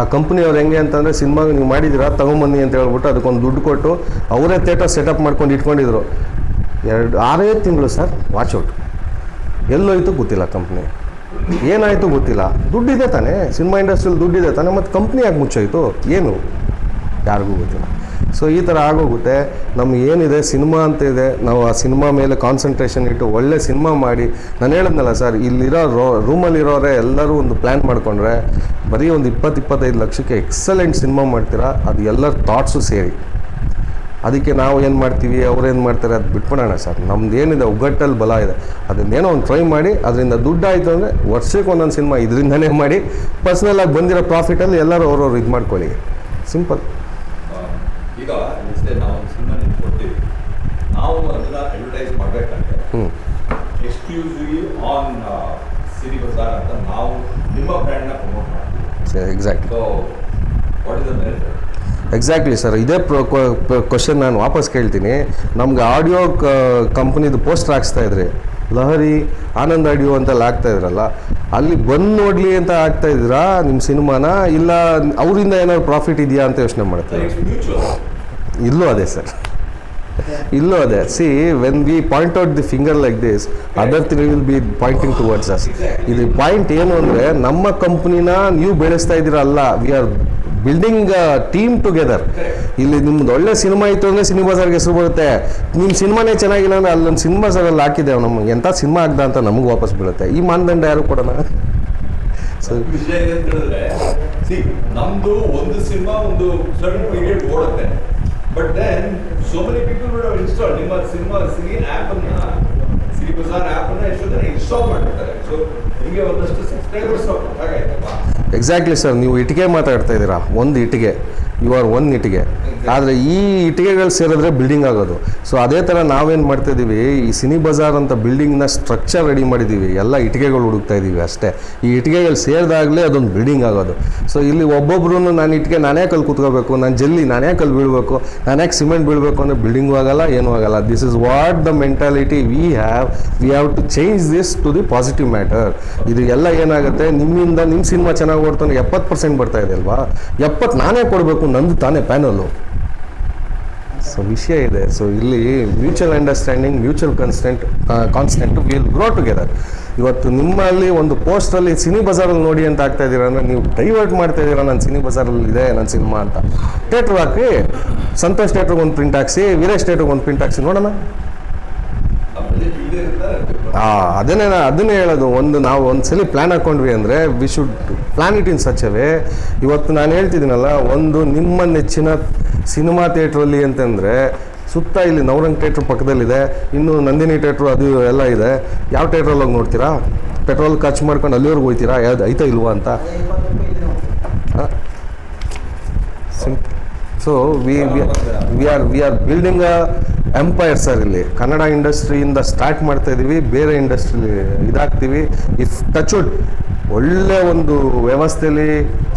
A: ಆ ಕಂಪ್ನಿಯವ್ರು ಹೆಂಗೆ ಅಂತಂದರೆ ಸಿನಿಮಾಗೆ ನೀವು ಮಾಡಿದ್ದೀರಾ, ತಗೊಂಬನ್ನಿ ಅಂತ ಹೇಳ್ಬಿಟ್ಟು ಅದಕ್ಕೊಂದು ದುಡ್ಡು ಕೊಟ್ಟು ಅವರೇ ಥಿಯೇಟರ್ ಸೆಟಪ್ ಮಾಡ್ಕೊಂಡು ಇಟ್ಕೊಂಡಿದ್ರು. ಎರಡು, ಆರೇ ತಿಂಗಳು ಸರ್ ವಾಚೌಟ್ ಎಲ್ಲೋಯ್ತು ಗೊತ್ತಿಲ್ಲ ಕಂಪ್ನಿ. ಏನಾಯಿತು ಗೊತ್ತಿಲ್ಲ. ದುಡ್ಡಿದೆ ತಾನೇ, ಸಿನಿಮಾ ಇಂಡಸ್ಟ್ರಿಯಲ್ಲಿ ದುಡ್ಡಿದೆ ತಾನೇ, ಮತ್ತು ಕಂಪ್ನಿ ಯಾಕೆ ಮುಚ್ಚೋಯ್ತು. ಏನು? ಯಾರಿಗೂ ಗೊತ್ತಿಲ್ಲ. ಸೊ ಈ ಥರ ಆಗೋಗುತ್ತೆ. ನಮ್ಗೆ ಏನಿದೆ, ಸಿನಿಮಾ ಅಂತ ಇದೆ ನಾವು ಆ ಸಿನಿಮಾ ಮೇಲೆ ಕಾನ್ಸಂಟ್ರೇಷನ್ ಇಟ್ಟು ಒಳ್ಳೆ ಸಿನಿಮಾ ಮಾಡಿ, ನಾನು ಹೇಳಿದ್ನಲ್ಲ ಸರ್ ಇಲ್ಲಿರೋ ರೋ ರೂಮಲ್ಲಿರೋರೆ ಎಲ್ಲರೂ ಒಂದು ಪ್ಲ್ಯಾನ್ ಮಾಡಿಕೊಂಡ್ರೆ, ಬರೀ ಒಂದು ಇಪ್ಪತ್ತು, ಇಪ್ಪತ್ತೈದು ಲಕ್ಷಕ್ಕೆ ಎಕ್ಸಲೆಂಟ್ ಸಿನಿಮಾ ಮಾಡ್ತೀರಾ? ಅದು ಎಲ್ಲರ ಥಾಟ್ಸು ಸೇರಿ. ಅದಕ್ಕೆ ನಾವು ಏನು ಮಾಡ್ತೀವಿ ಅವ್ರೇನು ಮಾಡ್ತಾರೆ, ಅದು ಬಿಟ್ಬಿಡೋಣ ಸರ್ ನಮ್ದು ಏನಿದೆ ಒಗ್ಗಟ್ಟಲ್ಲಿ ಬಲ ಇದೆ. ಅದನ್ನೇನೋ ಒಂದು ಟ್ರೈ ಮಾಡಿ, ಅದರಿಂದ ದುಡ್ಡು ಆಯಿತು ಅಂದರೆ ವರ್ಷಕ್ಕೆ ಒಂದೊಂದು ಸಿನಿಮಾ ಇದರಿಂದನೇ ಮಾಡಿ ಪರ್ಸ್ನಲಾಗಿ ಬಂದಿರೋ ಪ್ರಾಫಿಟಲ್ಲಿ ಎಲ್ಲರೂ ಅವ್ರವ್ರು ಇದು ಮಾಡ್ಕೊಳ್ಳಿ. ಸಿಂಪಲ್
B: ಈಗ ನಾವು ಸಿನಿಮಾ ನಿಮ್ಗೆ ಕೊಡ್ತೀವಿ. ನಾವು ಅದನ್ನ ಅಡ್ವರ್ಟೈಸ್ ಮಾಡಬೇಕಂದ್ರೆ ಎಕ್ಸ್ಕ್ಲೂಸಿವ್ಲಿ ಆನ್ ಸಿರಿ ಬಜಾರ್ ಅಂತ ನಾವು ನಿಮ್ಮ ಬ್ರ್ಯಾಂಡ್ನ ಪ್ರಮೋಟ್ ಮಾಡ್ತೀವಿ.
A: Exact
B: so what is the benefit
A: exactly sir ಇದೇ ಕ್ವಶನ್ ನಾನು ವಾಪಸ್ ಕೇಳ್ತೀನಿ. ನಮ್ಗೆ ಆಡಿಯೋ ಕಂಪ್ನಿದು ಪೋಸ್ಟರ್ ಹಾಕ್ಸ್ತಾ ಇದ್ರಿ. ಲಹರಿ ಆನಂದ ಅಡಿಯೋ ಅಂತೆಲ್ಲ ಹಾಕ್ತಾ ಇದ್ರಲ್ಲ ಅಲ್ಲಿ ಬಂದು ನೋಡಲಿ ಅಂತ ಆಗ್ತಾ ಇದ್ದೀರಾ ನಿಮ್ಮ ಸಿನಿಮಾನ? ಇಲ್ಲ ಅವರಿಂದ ಏನಾದ್ರು ಪ್ರಾಫಿಟ್ ಇದೆಯಾ ಅಂತ ಯೋಚನೆ ಮಾಡ್ತಾರೆ? ಇಲ್ಲೂ ಅದೇ ಸರ್. ಇಲ್ಲೂ ಅದೇ. See when we point out the finger like this other three will be pointing towards us ಇದು ಪಾಯಿಂಟ್ ಏನು ಅಂದರೆ ನಮ್ಮ ಕಂಪ್ನಿನ ನೀವು ಬೆಳೆಸ್ತಾ ಇದ್ದೀರಲ್ಲ we are building team together ಇಲ್ಲಿ ನಿಮ್ದು ಒಳ್ಳೆ ಸಿನಿಮಾ ಇತ್ತು ಅಂದರೆ ಸಿನಿಮಾ ಬಜಾರ್ಗೆ ಹೆಸರು ಬರುತ್ತೆ. ನಿಮ್ಮ ಸಿನಿಮಾನೇ ಚೆನ್ನಾಗಿಲ್ಲ ಅಂದ್ರೆ ಅಲ್ಲೊಂದು ಸಿನಿಮಾ ಸರಲ್ಲಿ ಹಾಕಿದ್ದೇವೆ ನಮಗೆ ಎಂಥ ಸಿನಿಮಾ ಆಗ್ದ ಅಂತ ನಮಗೆ ವಾಪಸ್ ಬೀಳುತ್ತೆ. ಈ ಮಾನದಂಡ ಯಾರು ಕೊಡೋಣ? ಸೊ
B: ವಿಷಯ ನಮ್ದು ಒಂದು ಸಿನಿಮಾ ಒಂದು ಸರ್ಟನ್ ಪೀರಿಯಡ್ ಓಡುತ್ತೆ. But then so many people would have install ನಿಮ್ಮ ಸಿನಿಮಾ ಸಿರಿ ಆ್ಯಪ್ ಅನ್ನ ಸಿರಿ ಬಜಾರ್ ಆ್ಯಪ್ ಅನ್ನ ಎಷ್ಟೋ ಜನ ಇನ್ಸ್ಟಾಲ್ ಮಾಡಿರ್ತಾರೆ ಸೊ ನಿಮಗೆ ಒಂದಷ್ಟು ಸಬ್ಸ್ಕ್ರೈಬರ್ಸ್ ಹಾಗಾಯ್ತಪ್ಪ?
A: ಎಕ್ಸಾಕ್ಟ್ಲಿ ಸರ್ ನೀವು ಇಟ್ಟಿಗೆ ಮಾತಾಡ್ತಾ ಇದ್ದೀರಾ? ಒಂದು ಇಟ್ಟಿಗೆ. ಯು ಆರ್ ಒನ್ ಇಟ್ಟಿಗೆ. ಆದರೆ ಈ ಇಟ್ಟಿಗೆಗಳು ಸೇರಿದ್ರೆ ಬಿಲ್ಡಿಂಗ್ ಆಗೋದು. ಸೊ ಅದೇ ಥರ ನಾವೇನು ಮಾಡ್ತಾ ಇದ್ದೀವಿ ಈ ಸಿನಿ ಬಜಾರ್ ಅಂತ ಬಿಲ್ಡಿಂಗ್ನ ಸ್ಟ್ರಕ್ಚರ್ ರೆಡಿ ಮಾಡಿದ್ದೀವಿ. ಎಲ್ಲ ಇಟ್ಟಿಗೆಗಳು ಹುಡುಕ್ತಾ ಇದ್ದೀವಿ ಅಷ್ಟೇ. ಈ ಇಟ್ಟಿಗೆಗಳು ಸೇರಿದಾಗಲೇ ಅದೊಂದು ಬಿಲ್ಡಿಂಗ್ ಆಗೋದು. ಸೊ ಇಲ್ಲಿ ಒಬ್ಬೊಬ್ರು ನಾನು ಇಟ್ಟಿಗೆ ನಾನೇ ಕಲ್ಲು ಕೂತ್ಕೋಬೇಕು ನಾನು ಜಲ್ಲಿ ನಾನೇ ಕಲ್ಲು ಬೀಳಬೇಕು ನಾನೇ ಸಿಮೆಂಟ್ ಬೀಳಬೇಕು ಅಂದರೆ ಬಿಲ್ಡಿಂಗು ಆಗಲ್ಲ ಏನೂ ಆಗಲ್ಲ. This is what the mentality we have we have to change this to the positive matter ಇದು ಎಲ್ಲ ಏನಾಗುತ್ತೆ? ನಿಮ್ಮಿಂದ ನಿಮ್ಮ ಸಿನಿಮಾ ಚೆನ್ನಾಗಿ ಓಡ್ತಾನೆ ಎಪ್ಪತ್ತು ಪರ್ಸೆಂಟ್ ಬರ್ತಾ ಇದೆ ಅಲ್ವಾ? ಎಪ್ಪತ್ತು ನಾನೇ ಕೊಡಬೇಕು ನಂದು ತಾನೇ ಪ್ಯಾನಲ್ಲು ಸೊ ವಿಷಯ ಇದೆ. ಸೊ ಇಲ್ಲಿ mutual understanding mutual constant constant will grow together ಇವತ್ತು ನಿಮ್ಮಲ್ಲಿ ಒಂದು ಪೋಸ್ಟಲ್ಲಿ ಸಿನಿ ಬಜಾರಲ್ಲಿ ನೋಡಿ ಅಂತ ಆಗ್ತಾ ಇದ್ದೀರ ಅಂದರೆ ನೀವು ಡೈವರ್ಟ್ ಮಾಡ್ತಾ ಇದ್ದೀರಾ ನನ್ನ ಸಿನಿ ಬಜಾರಲ್ಲಿ ಇದೆ ನನ್ನ ಸಿನಿಮಾ ಅಂತ. ಥಿಯೇಟ್ರ್ ಹಾಕಿ ಸಂತೋಷ್ ಥಿಯೇಟ್ರಿಗೆ ಒಂದು ಪ್ರಿಂಟ್ ಹಾಕ್ಸಿ, ವೀರೇಶ್ ಥಿಯೇಟ್ರಿಗೆ ಒಂದು ಪ್ರಿಂಟ್ ಹಾಕ್ಸಿ ನೋಡೋಣ. ಆ, ಅದನ್ನೇ ಅದನ್ನೇ ಹೇಳೋದು. ಒಂದು ನಾವು ಒಂದು ಸಲ ಪ್ಲ್ಯಾನ್ ಹಾಕ್ಕೊಂಡ್ವಿ ಅಂದರೆ we should plan it in such a way ಇವತ್ತು ನಾನು ಹೇಳ್ತಿದ್ದೀನಲ್ಲ ಒಂದು ನಿಮ್ಮ ನೆಚ್ಚಿನ ಸಿನಿಮಾ ಥಿಯೇಟ್ರಲ್ಲಿ ಅಂತಂದರೆ ಸುತ್ತ ಇಲ್ಲಿ ನವರಂಗ್ ಥಿಯೇಟ್ರ್ ಪಕ್ಕದಲ್ಲಿದೆ ಇನ್ನು ನಂದಿನಿ ಥಿಯೇಟ್ರು ಅದು ಎಲ್ಲ ಇದೆ. ಯಾವ ಥಿಯೇಟ್ರಲ್ಲಿ ಹೋಗಿ ನೋಡ್ತೀರಾ? ಪೆಟ್ರೋಲ್ ಖರ್ಚು ಮಾಡ್ಕೊಂಡು ಅಲ್ಲಿವರೆಗೂ ಹೋಗ್ತೀರಾ ಯಾವ್ದು ಐತಾ ಇಲ್ವಾ ಅಂತ? So we we are we are building empire sir ಇಲ್ಲಿ. ಕನ್ನಡ ಇಂಡಸ್ಟ್ರಿಯಿಂದ ಸ್ಟಾರ್ಟ್ ಮಾಡ್ತಾ ಇದ್ದೀವಿ ಬೇರೆ ಇಂಡಸ್ಟ್ರಿ ಇದಾಗ್ತೀವಿ. ಇಫ್ ಟಚ್ವುಡ್ ಒಳ್ಳೆ ಒಂದು ವ್ಯವಸ್ಥೆಯಲ್ಲಿ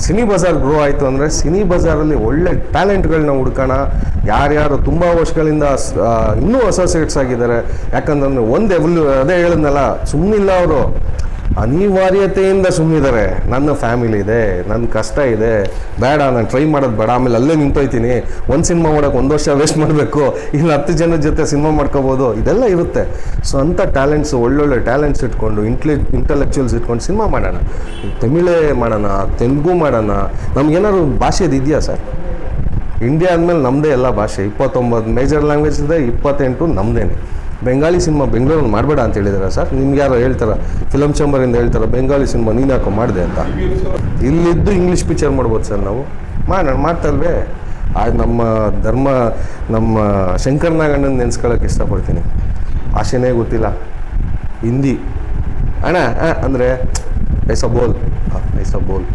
A: ಸಿನಿ ಬಜಾರ್ ಗ್ರೋ ಆಯಿತು ಅಂದರೆ ಸಿನಿ ಬಜಾರಲ್ಲಿ ಒಳ್ಳೆ ಟ್ಯಾಲೆಂಟ್ಗಳನ್ನ ಹುಡ್ಕೋಣ. ಯಾರ್ಯಾರು ತುಂಬ ವರ್ಷಗಳಿಂದ ಇನ್ನೂ ಅಸೋಸಿಯೇಟ್ಸ್ ಆಗಿದ್ದಾರೆ. ಯಾಕಂದ್ರೆ ಒಂದು ಎವಲ್ಯೂ ಅದೇ ಹೇಳಿದ್ನಲ್ಲ ಸುಮ್ಮನಿಲ್ಲ ಅವರು. ಅನಿವಾರ್ಯತೆಯಿಂದ ಸುಮ್ಮಿದ್ದಾರೆ ನನ್ನ ಫ್ಯಾಮಿಲಿ ಇದೆ ನನ್ನ ಕಷ್ಟ ಇದೆ. ಬೇಡ, ನಾನು ಟ್ರೈ ಮಾಡೋದು ಬೇಡ. ಆಮೇಲೆ ಅಲ್ಲೇ ನಿಂತೋಯ್ತೀನಿ ಒಂದು ಸಿನಿಮಾ ಮಾಡೋಕೆ ಒಂದು ವರ್ಷ ವೇಸ್ಟ್ ಮಾಡಬೇಕು. ಇಲ್ಲ ಹತ್ತು ಜನದ ಜೊತೆ ಸಿನಿಮಾ ಮಾಡ್ಕೋಬೋದು. ಇದೆಲ್ಲ ಇರುತ್ತೆ. ಸೊ ಅಂಥ ಟ್ಯಾಲೆಂಟ್ಸು ಒಳ್ಳೊಳ್ಳೆ ಟ್ಯಾಲೆಂಟ್ಸ್ ಇಟ್ಕೊಂಡು ಇಂಟ್ಲಿ ಇಂಟಲೆಕ್ಚುಯಲ್ಸ್ ಇಟ್ಕೊಂಡು ಸಿನಿಮಾ ಮಾಡೋಣ. ತಮಿಳೇ ಮಾಡೋಣ, ತೆಲುಗು ಮಾಡೋಣ. ನಮ್ಗೇನಾದ್ರು ಭಾಷೆದು ಇದೆಯಾ ಸರ್? ಇಂಡಿಯಾ ಅಂದಮೇಲೆ ನಮ್ಮದೇ ಎಲ್ಲ ಭಾಷೆ. ಇಪ್ಪತ್ತೊಂಬತ್ತು ಮೇಜರ್ ಲ್ಯಾಂಗ್ವೇಜ್ ಇದೆ, ಇಪ್ಪತ್ತೆಂಟು ನಮ್ಮದೇನೆ ಬೆಂಗಾಲಿ ಸಿನಿಮಾ ಬೆಂಗಳೂರಲ್ಲಿ ಮಾಡಬೇಡ ಅಂತ ಹೇಳಿದಾರೆ ಸರ್? ನಿಮ್ಗೆ ಯಾರೋ ಹೇಳ್ತಾರ ಫಿಲಮ್ ಚೇಂಬರಿಂದ ಹೇಳ್ತಾರೆ ಬೆಂಗಾಲಿ ಸಿನಿಮಾ ನೀನು ಯಾಕೋ ಮಾಡಿದೆ ಅಂತ? ಇಲ್ಲಿದ್ದು ಇಂಗ್ಲೀಷ್ ಪಿಕ್ಚರ್ ಮಾಡ್ಬೋದು ಸರ್ ನಾವು. ಮಾಡೋಣ ಮಾಡ್ತಲ್ವೇ ಆ ನಮ್ಮ ಧರ್ಮ, ನಮ್ಮ ಶಂಕರ್ನಾಗಣ್ಣನ ನೆನೆಸ್ಕೊಳ್ಳೋಕೆ ಇಷ್ಟಪಡ್ತೀನಿ. ಭಾಷೆನೇ ಗೊತ್ತಿಲ್ಲ. ಹಿಂದಿ. ಅಣ್ಣ ಅಂದರೆ ಐಸ ಬೋಲ್. ಐಸ ಬೋಲ್.